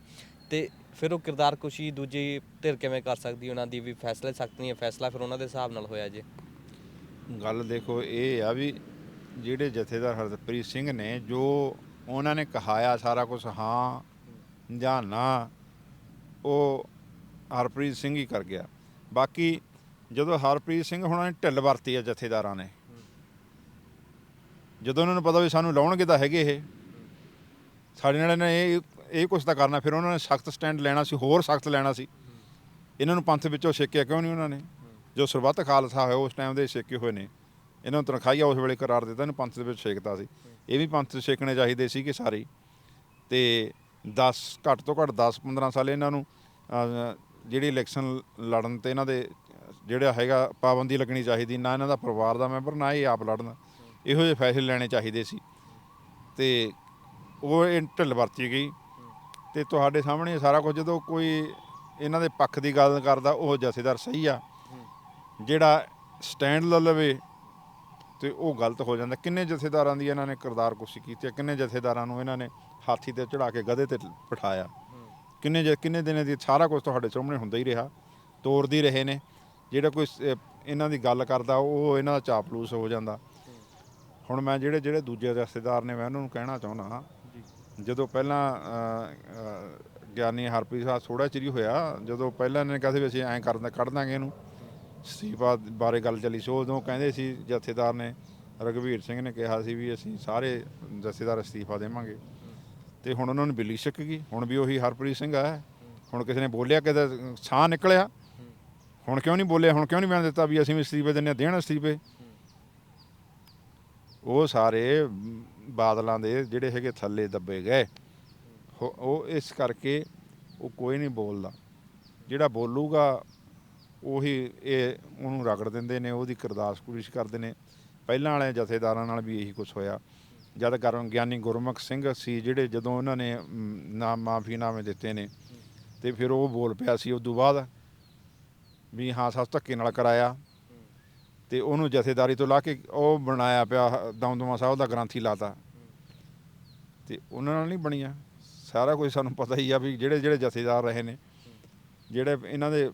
ਤੇ ਫਿਰ ਉਹ ਕਿਰਦਾਰ ਕੁਸ਼ੀ ਦੂਜੀ ਧਿਰ ਕਿਵੇਂ ਕਰ ਸਕਦੀ, ਉਹਨਾਂ ਦੀ ਵੀ ਫੈਸਲਾ ਸਖਤ ਨਹੀਂ ਹੈ, ਫੈਸਲਾ ਫਿਰ ਉਹਨਾਂ ਦੇ ਹਿਸਾਬ ਨਾਲ ਹੋਇਆ ਜੇ। ਗੱਲ ਦੇਖੋ, ਇਹ ਆ ਵੀ ਜਿਹੜੇ ਜਥੇਦਾਰ ਹਰਪ੍ਰੀਤ ਸਿੰਘ ਨੇ, ਜੋ ਉਹਨਾਂ ਨੇ ਕਹਾਇਆ ਸਾਰਾ ਕੁਝ ਹਾਂ ਜਾਂ ਨਾ, ਉਹ ਹਰਪ੍ਰੀਤ ਸਿੰਘ ਹੀ ਕਰ ਗਿਆ। ਬਾਕੀ ਜਦੋਂ ਹਰਪ੍ਰੀਤ ਸਿੰਘ ਹੁਣਾਂ ਨੇ ਢਿੱਲ ਵਰਤੀ ਆ ਜਥੇਦਾਰਾਂ ਨੇ, ਜਦੋਂ ਉਹਨਾਂ ਨੂੰ ਪਤਾ ਵੀ ਸਾਨੂੰ ਲਾਉਣਗੇ ਤਾਂ ਹੈਗੇ ਇਹ। ਸਾਡੇ ਨਾਲ ਇਹਨਾਂ ਨੇ ਇਹ ਇਹ ਕੁਛ ਤਾਂ ਕਰਨਾ, ਫਿਰ ਉਹਨਾਂ ਨੇ ਸਖਤ ਸਟੈਂਡ ਲੈਣਾ ਸੀ, ਹੋਰ ਸਖਤ ਲੈਣਾ ਸੀ। ਇਹਨਾਂ ਨੂੰ ਪੰਥ ਵਿੱਚੋਂ ਛੇਕਿਆ ਕਿਉਂ ਨਹੀਂ ਉਹਨਾਂ ਨੇ? ਜੋ ਸਰਬੱਤ ਖਾਲਸਾ ਹੋਇਆ ਉਸ ਟਾਈਮ ਦੇ ਛੇਕੇ ਹੋਏ ਨੇ। ਇਹਨਾਂ ਨੂੰ ਤਨਖਾਹੀਆ ਉਸ ਵੇਲੇ ਕਰਾਰ ਦਿੱਤਾ, ਇਹਨੂੰ ਪੰਥ ਦੇ ਵਿੱਚ ਛੇਕਤਾ ਸੀ। ਇਹ ਵੀ ਪੰਥ 'ਚ ਛੇਕਣੇ ਚਾਹੀਦੇ ਸੀ ਕਿ ਸਾਰੇ। ਹੀ। ਤੇ 10 ਘੱਟ ਤੋਂ ਘੱਟ 10 15 ਸਾਲ ਇਹਨਾਂ ਨੂੰ ਜਿਹੜੀ ਇਲੈਕਸ਼ਨ ਲੜਨ ਤੇ ਇਹਨਾਂ ਦੇ ਜਿਹੜਾ ਹੈਗਾ ਪਾਬੰਦੀ ਲੱਗਣੀ ਚਾਹੀਦੀ, ਨਾ ਇਹਨਾਂ ਦਾ ਪਰਿਵਾਰ ਦਾ ਮੈਂਬਰ, ਨਾ ਇਹ ਆਪ ਲੜਨ। ਇਹੋ ਜਿਹੇ ਫੈਸਲੇ ਲੈਣੇ ਚਾਹੀਦੇ ਸੀ। ਤੇ ਉਹ ਇਹ ਢਿੱਲ ਵਰਤੀ ਗਈ। ਤੇ ਤੁਹਾਡੇ ਸਾਹਮਣੇ ਸਾਰਾ ਕੁਝ ਜਦੋਂ ਕੋਈ ਇਹਨਾਂ ਦੇ ਪੱਖ ਦੀ ਗੱਲ ਕਰਦਾ ਉਹ ਜਥੇਦਾਰ ਸਹੀ ਆ। ਜਿਹੜਾ ਸਟੈਂਡ ਲੈ ਲਵੇ ਤੇ ਉਹ ਗਲਤ ਹੋ ਜਾਂਦਾ। ਕਿੰਨੇ ਜਥੇਦਾਰਾਂ ਦੀ ਇਹਨਾਂ ਨੇ ਕਿਰਦਾਰ ਕੁਸ਼ੀ ਕੀਤੀ ਹੈ, ਕਿੰਨੇ ਜਥੇਦਾਰਾਂ ਨੂੰ ਇਹਨਾਂ ਨੇ ਹਾਥੀ ਤੇ ਚੜਾ ਕੇ ਗਧੇ ਤੇ ਬਿਠਾਇਆ? ਕਿੰਨੇ ਜ- ਕਿੰਨੇ ਦਿਨਾਂ ਦੀ ਸਾਰਾ ਕੁਝ ਤੁਹਾਡੇ ਸਾਹਮਣੇ ਹੁੰਦਾ ਹੀ ਰਿਹਾ ਤੋਰਦੀ ਰਹੇ ਨੇ। ਜਿਹੜਾ ਕੋਈ ਇਹਨਾਂ ਦੀ ਗੱਲ ਕਰਦਾ ਉਹ ਇਹਨਾਂ ਦਾ ਚਾਪਲੂਸ ਹੋ ਜਾਂਦਾ। ਹੁਣ ਮੈਂ ਜਿਹੜੇ ਜਿਹੜੇ ਦੂਜੇ ਜਥੇਦਾਰ ਨੇ ਮੈਂ ਉਹਨਾਂ ਨੂੰ ਕਹਿਣਾ ਚਾਹੁੰਦਾ ਜਦੋਂ ਪਹਿਲਾਂ ਗਿਆਨੀ ਹਰਪ੍ਰੀਤ ਸਾਹਿਬ ਥੋੜਾ ਚਿਰ ਹੀ ਹੋਇਆ, ਜਦੋਂ ਪਹਿਲਾਂ ਇਹਨਾਂ ਨੇ ਕਹਿੰਦੇ ਵੀ ਅਸੀਂ ਐਂ ਕਰਦਾ ਕੱਢ ਦਾਂਗੇ ਇਹਨੂੰ। ਅਸਤੀਫਾ ਬਾਰੇ ਗੱਲ ਚੱਲੀ ਸੀ, ਉਦੋਂ ਕਹਿੰਦੇ ਸੀ ਜਥੇਦਾਰ ਨੇ ਰਗਵੀਰ ਸਿੰਘ ਨੇ ਕਿਹਾ ਸੀ ਵੀ ਅਸੀਂ ਸਾਰੇ ਜਥੇਦਾਰ ਅਸਤੀਫਾ ਦੇਵਾਂਗੇ। ਤੇ ਹੁਣ ਉਹਨਾਂ ਨੂੰ ਬਿੱਲੀ ਛਿੱਕ ਗਈ, ਹੁਣ ਵੀ ਉਹੀ ਹਰਪ੍ਰੀਤ ਸਿੰਘ ਆ। ਹੁਣ ਕਿਸੇ ਨੇ ਬੋਲਿਆ ਕਿ ਸਾਹ ਨਿਕਲਿਆ। ਹੁਣ ਕਿਉਂ ਨਹੀਂ ਬੋਲਿਆ, ਹੁਣ ਕਿਉਂ ਨਹੀਂ ਬਿਆਨ ਦਿੱਤਾ ਵੀ ਅਸੀਂ ਵੀ ਅਸਤੀਫੇ ਦਿੰਦੇ ਹਾਂ, ਦੇਣ ਅਸਤੀਫੇ? ਉਹ ਸਾਰੇ ਬਾਦਲਾਂ ਦੇ ਜਿਹੜੇ ਹੈਗੇ ਥੱਲੇ ਦੱਬੇ ਗਏ। ਹੋ- ਉਹ ਇਸ ਕਰਕੇ ਉਹ ਕੋਈ ਨਹੀਂ ਬੋਲਦਾ। ਜਿਹੜਾ ਬੋਲੂਗਾ ਉਹੀ ਇਹ ਉਹਨੂੰ ਰਗੜ ਦਿੰਦੇ ਨੇ ਉਹਦੀ ਕਰਦਾਸ ਕੁਰਿਸ਼ ਕਰਦੇ ਨੇ। ਪਹਿਲਾਂ ਵਾਲੇ ਜਥੇਦਾਰਾਂ ਨਾਲ ਵੀ ਇਹੀ ਕੁਝ ਹੋਇਆ। ਜਦ ਗਰਮ ਗਿਆਨੀ ਗੁਰਮੁਖ ਸਿੰਘ ਸੀ ਜਿਹੜੇ ਜਦੋਂ ਉਹਨਾਂ ਨੇ ਮ, ਨਾਮ ਮਾਫੀਨਾਮੇ ਦਿੱਤੇ ਨੇ ਤੇ ਫਿਰ ਉਹ ਬੋਲ ਪਿਆ ਸੀ। ਉਸ ਤੋਂ ਬਾਅਦ ਵੀ ਹਾਂ ਸਭ ਧੱਕੇ ਨਾਲ ਕਰਾਇਆ। ਤੇ ਉਹਨੂੰ ਜਥੇਦਾਰੀ ਤੋਂ ਲਾ ਕੇ ਉਹ ਬਣਾਇਆ ਪਿਆ ਦਮਦਮਾ ਸਾਹਿਬ ਦਾ ਗ੍ਰੰਥੀ ਲਾਤਾ। ਤੇ ਉਹਨਾਂ ਨਾਲ ਨਹੀਂ ਬਣੀਆਂ। ਸਾਰਾ ਕੁਝ ਸਾਨੂੰ ਪਤਾ ਹੀ ਆ ਵੀ ਜਿਹੜੇ ਜਿਹੜੇ ਜਥੇਦਾਰ ਰਹੇ ਨੇ, ਜਿਹੜੇ ਇਹਨਾਂ ਦੇ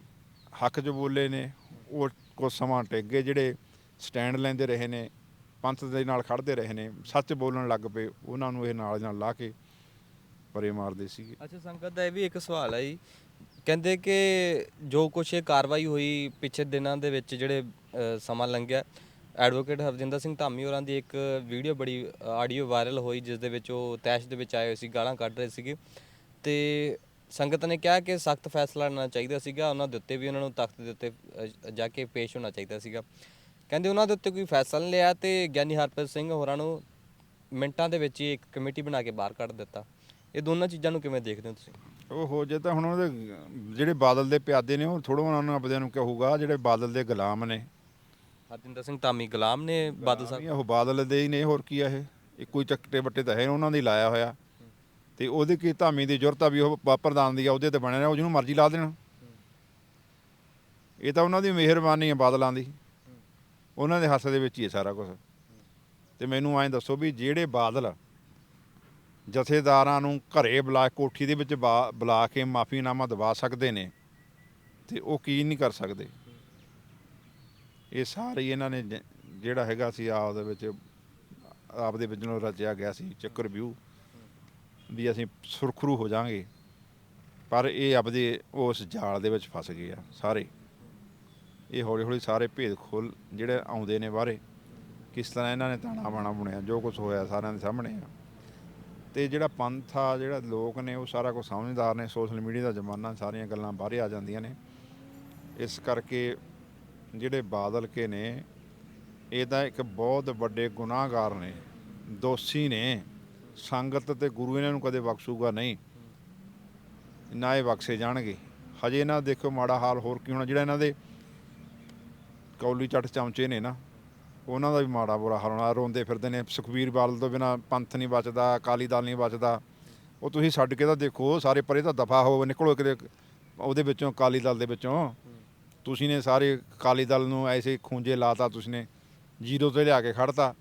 ਹੱਕ 'ਚ ਬੋਲੇ ਨੇ, ਉਹ ਕੁਝ ਸਮਾਂ ਟਿਕ ਗਏ। ਜਿਹੜੇ ਸਟੈਂਡ ਲੈਂਦੇ ਰਹੇ ਨੇ, ਪੰਥ ਦੇ ਨਾਲ ਖੜਦੇ ਰਹੇ ਨੇ, ਸੱਚ ਬੋਲਣ ਲੱਗ ਪਏ, ਉਹਨਾਂ ਨੂੰ ਇਹ ਨਾਲ ਨਾਲ ਲਾ ਕੇ ਪਰੇ ਮਾਰਦੇ ਸੀਗੇ। ਅੱਛਾ, ਸੰਗਤ ਦਾ ਇਹ ਵੀ ਇੱਕ ਸਵਾਲ ਹੈ ਜੀ। ਕਹਿੰਦੇ ਕਿ ਜੋ ਕੁਛ ਇਹ ਕਾਰਵਾਈ ਹੋਈ ਪਿਛੇ ਦਿਨਾਂ ਦੇ ਵਿੱਚ, ਜਿਹੜੇ ਅ, ਸਮਾਂ ਲੰਘਿਆ। ਐਡਵੋਕੇਟ ਹਰਜਿੰਦਰ ਸਿੰਘ ਧਾਮੀ ਹੋਰਾਂ ਦੀ ਇੱਕ ਵੀਡੀਓ ਬੜੀ ਆਡੀਓ ਵਾਇਰਲ ਹੋਈ ਜਿਸ ਦੇ ਵਿੱਚ ਉਹ ਤੈਸ਼ ਦੇ ਵਿੱਚ ਆਏ ਹੋਏ ਸੀ ਗਾਲਾਂ ਕੱਢ ਰਹੇ ਸੀਗੇ। ਤੇ ਸੰਗਤ ਨੇ ਕਿਹਾ ਕਿ ਸਖਤ ਫੈਸਲਾ ਲੈਣਾ ਚਾਹੀਦਾ ਸੀਗਾ ਉਹਨਾਂ ਦੇ ਉੱਤੇ ਵੀ ਉਹਨਾਂ ਨੂੰ ਤਖਤ ਦੇ ਉੱਤੇ ਅ, ਜਾ ਕੇ ਪੇਸ਼ ਹੋਣਾ ਚਾਹੀਦਾ ਸੀਗਾ। ਕਹਿੰਦੇ ਉਹਨਾਂ ਦੇ ਉੱਤੇ ਕੋਈ ਫੈਸਲਾ ਨਹੀਂ ਲਿਆ ਤੇ ਗਿਆਨੀ ਹਰਪ੍ਰੀਤ ਸਿੰਘ ਹੋਰਾਂ ਨੂੰ ਮਿੰਟਾਂ ਦੇ ਵਿੱਚ ਹੀ ਇੱਕ ਕਮੇਟੀ ਬਣਾ ਕੇ ਬਾਹਰ ਕੱਢ ਦਿੱਤਾ। ਇਹ ਦੋਨਾਂ ਚੀਜ਼ਾਂ ਨੂੰ ਕਿਵੇਂ ਦੇਖਦੇ ਹੋ ਤੁਸੀਂ? ਉਹ ਹੋ ਜੇ ਤਾਂ ਹੁਣ ਉਹਦੇ ਜਿਹੜੇ ਬਾਦਲ ਦੇ ਪਿਆਦੇ ਨੇ ਉਹ ਥੋੜਾ ਉਹਨਾਂ ਨੂੰ ਆਪਦਿਆਂ ਨੂੰ ਕਹੂਗਾ ਜਿਹੜੇ ਬਾਦਲ ਦੇ ਗੁਲਾਮ ਨੇ। ਹਰਜਿੰਦਰ ਸਿੰਘ ਧਾਮੀ ਗੁਲਾਮ ਨੇ ਬਾਦਲ ਸਾਹਿਬ ਵੀ ਉਹ ਬਾਦਲ ਦੇ ਹੀ ਨੇ, ਹੋਰ ਕੀ ਆ ਇਹ? ਇੱਕੋ ਹੀ ਚੱਕਟੇ ਬੱਟੇ ਤਾਂ ਹੈ ਉਹਨਾਂ ਦੀ ਲਾਇਆ ਹੋਇਆ। ਤੇ ਉਹਦੇ ਕੀ ਧਾਮੀ ਦੀ ਜ਼ਰੂਰਤ ਆ ਵੀ ਉਹ ਪ- ਪ੍ਰਧਾਨ ਦੀ ਆ, ਉਹਦੇ ਤੇ ਬਣਿਆ ਰਿਹਾ, ਉਹ ਜਿਹਨੂੰ ਮਰਜ਼ੀ ਲਾ ਦੇਣ। ਇਹ ਤਾਂ ਉਹਨਾਂ ਦੀ ਮਿਹਰਬਾਨੀ ਹੈ ਬਾਦਲਾਂ ਦੀ। ਉਹਨਾਂ ਦੇ ਹੱਥ ਦੇ ਵਿੱਚ ਹੀ ਹੈ ਸਾਰਾ ਕੁਝ ਤੇ ਮੈਨੂੰ ਐਂ ਦੱਸੋ ਵੀ ਜਿਹੜੇ ਬਾਦਲ ਜਥੇਦਾਰਾਂ ਨੂੰ ਘਰੇ ਬੁਲਾ, ਕੋਠੀ ਦੇ ਵਿੱਚ ਬਾ- ਬੁਲਾ ਕੇ ਮਾਫੀਨਾਮਾ ਦਵਾ ਸਕਦੇ ਨੇ, ਤੇ ਉਹ ਕੀ ਨਹੀਂ ਕਰ ਸਕਦੇ? ਇਹ ਸਾਰੀ ਇਹਨਾਂ ਨੇ ਜ- ਜਿਹੜਾ ਹੈਗਾ ਸੀ ਆਪ ਦੇ ਵਿੱਚ ਆਪ ਦੇ ਵਿੱਚ ਨੂੰ ਰਚਿਆ ਗਿਆ ਸੀ ਚੱਕਰ ਵਿਊ, ਵੀ ਅਸੀਂ ਸੁਰਖਰੂ ਹੋ ਜਾਾਂਗੇ ਪਰ ਇਹ ਆਪਦੇ ਉਸ ਜਾਲ ਦੇ ਵਿੱਚ ਫਸ ਗਏ ਆ ਸਾਰੇ। ਇਹ ਹੌਲੀ ਹੌਲੀ ਸਾਰੇ ਭੇਦ ਖੋਲ ਜਿਹੜੇ ਆਉਂਦੇ ਨੇ ਬਾਹਰੇ, ਕਿਸ ਤਰ੍ਹਾਂ ਇਹਨਾਂ ਨੇ ਤਾਣਾ ਬਾਣਾ ਬੁਣਿਆ, ਜੋ ਕੁਝ ਹੋਇਆ ਸਾਰਿਆਂ ਦੇ ਸਾਹਮਣੇ ਆ। ਤੇ ਜਿਹੜਾ ਪੰਥ ਆ, ਜਿਹੜਾ ਲੋਕ ਨੇ, ਉਹ ਸਾਰਾ ਕੁਝ ਸਮਝਦਾਰ ਨੇ, ਸੋਸ਼ਲ ਮੀਡੀਆ ਦਾ ਜ਼ਮਾਨਾ, ਸਾਰੀਆਂ ਗੱਲਾਂ ਬਾਹਰੇ ਆ ਜਾਂਦੀਆਂ ਨੇ। ਇਸ ਕਰਕੇ ਜਿਹੜੇ ਬਾਦਲ ਕੇ ਨੇ ਇਹ ਤਾਂ ਇੱਕ ਬਹੁਤ ਵੱਡੇ ਗੁਨਾਹਗਾਰ ਨੇ, ਦੋਸ਼ੀ ਨੇ। ਸੰਗਤ ਤੇ ਗੁਰੂ ਇਹਨਾਂ ਨੂੰ ਕਦੇ ਬਖਸ਼ੂਗਾ ਨਹੀਂ, ਨਾ ਇਹ ਬਖਸ਼ੇ ਜਾਣਗੇ। ਹਜੇ ਇਹਨਾਂ ਦਾ ਦੇਖੋ ਮਾੜਾ ਹਾਲ ਹੋਰ ਕੀ ਹੋਣਾ, ਜਿਹੜਾ ਇਹਨਾਂ ਦੇ ਕੌਲੀ ਚੱਟ ਚਮਚੇ ਨੇ ਨਾ, ਉਹਨਾਂ ਦਾ ਵੀ ਮਾੜਾ ਬੁਰਾ ਹਾਲ ਹੋਣਾ। ਰੋਂਦੇ ਫਿਰਦੇ ਨੇ, ਸੁਖਬੀਰ ਬਾਦਲ ਤੋਂ ਬਿਨਾ ਪੰਥ ਨਹੀਂ ਬਚਦਾ, ਅਕਾਲੀ ਦਲ ਨਹੀਂ ਬਚਦਾ। ਉਹ ਤੁਸੀਂ ਛੱਡ ਕੇ ਤਾਂ ਦੇਖੋ ਸਾਰੇ ਪਰੇ ਤਾਂ ਦਫਾ ਹੋ, ਨਿਕਲੋ ਕਿਤੇ ਉਹਦੇ ਵਿੱਚੋਂ, ਅਕਾਲੀ ਦਲ ਦੇ ਵਿੱਚੋਂ। ਤੁਸੀਂ ਨੇ ਸਾਰੇ ਅਕਾਲੀ ਦਲ ਨੂੰ ਐਸੇ ਖੂੰਜੇ ਲਾਤਾ, ਤੁਸੀਂ ਨੇ ਜ਼ੀਰੋ ਤੇ ਲਿਆ ਕੇ ਖੜਤਾ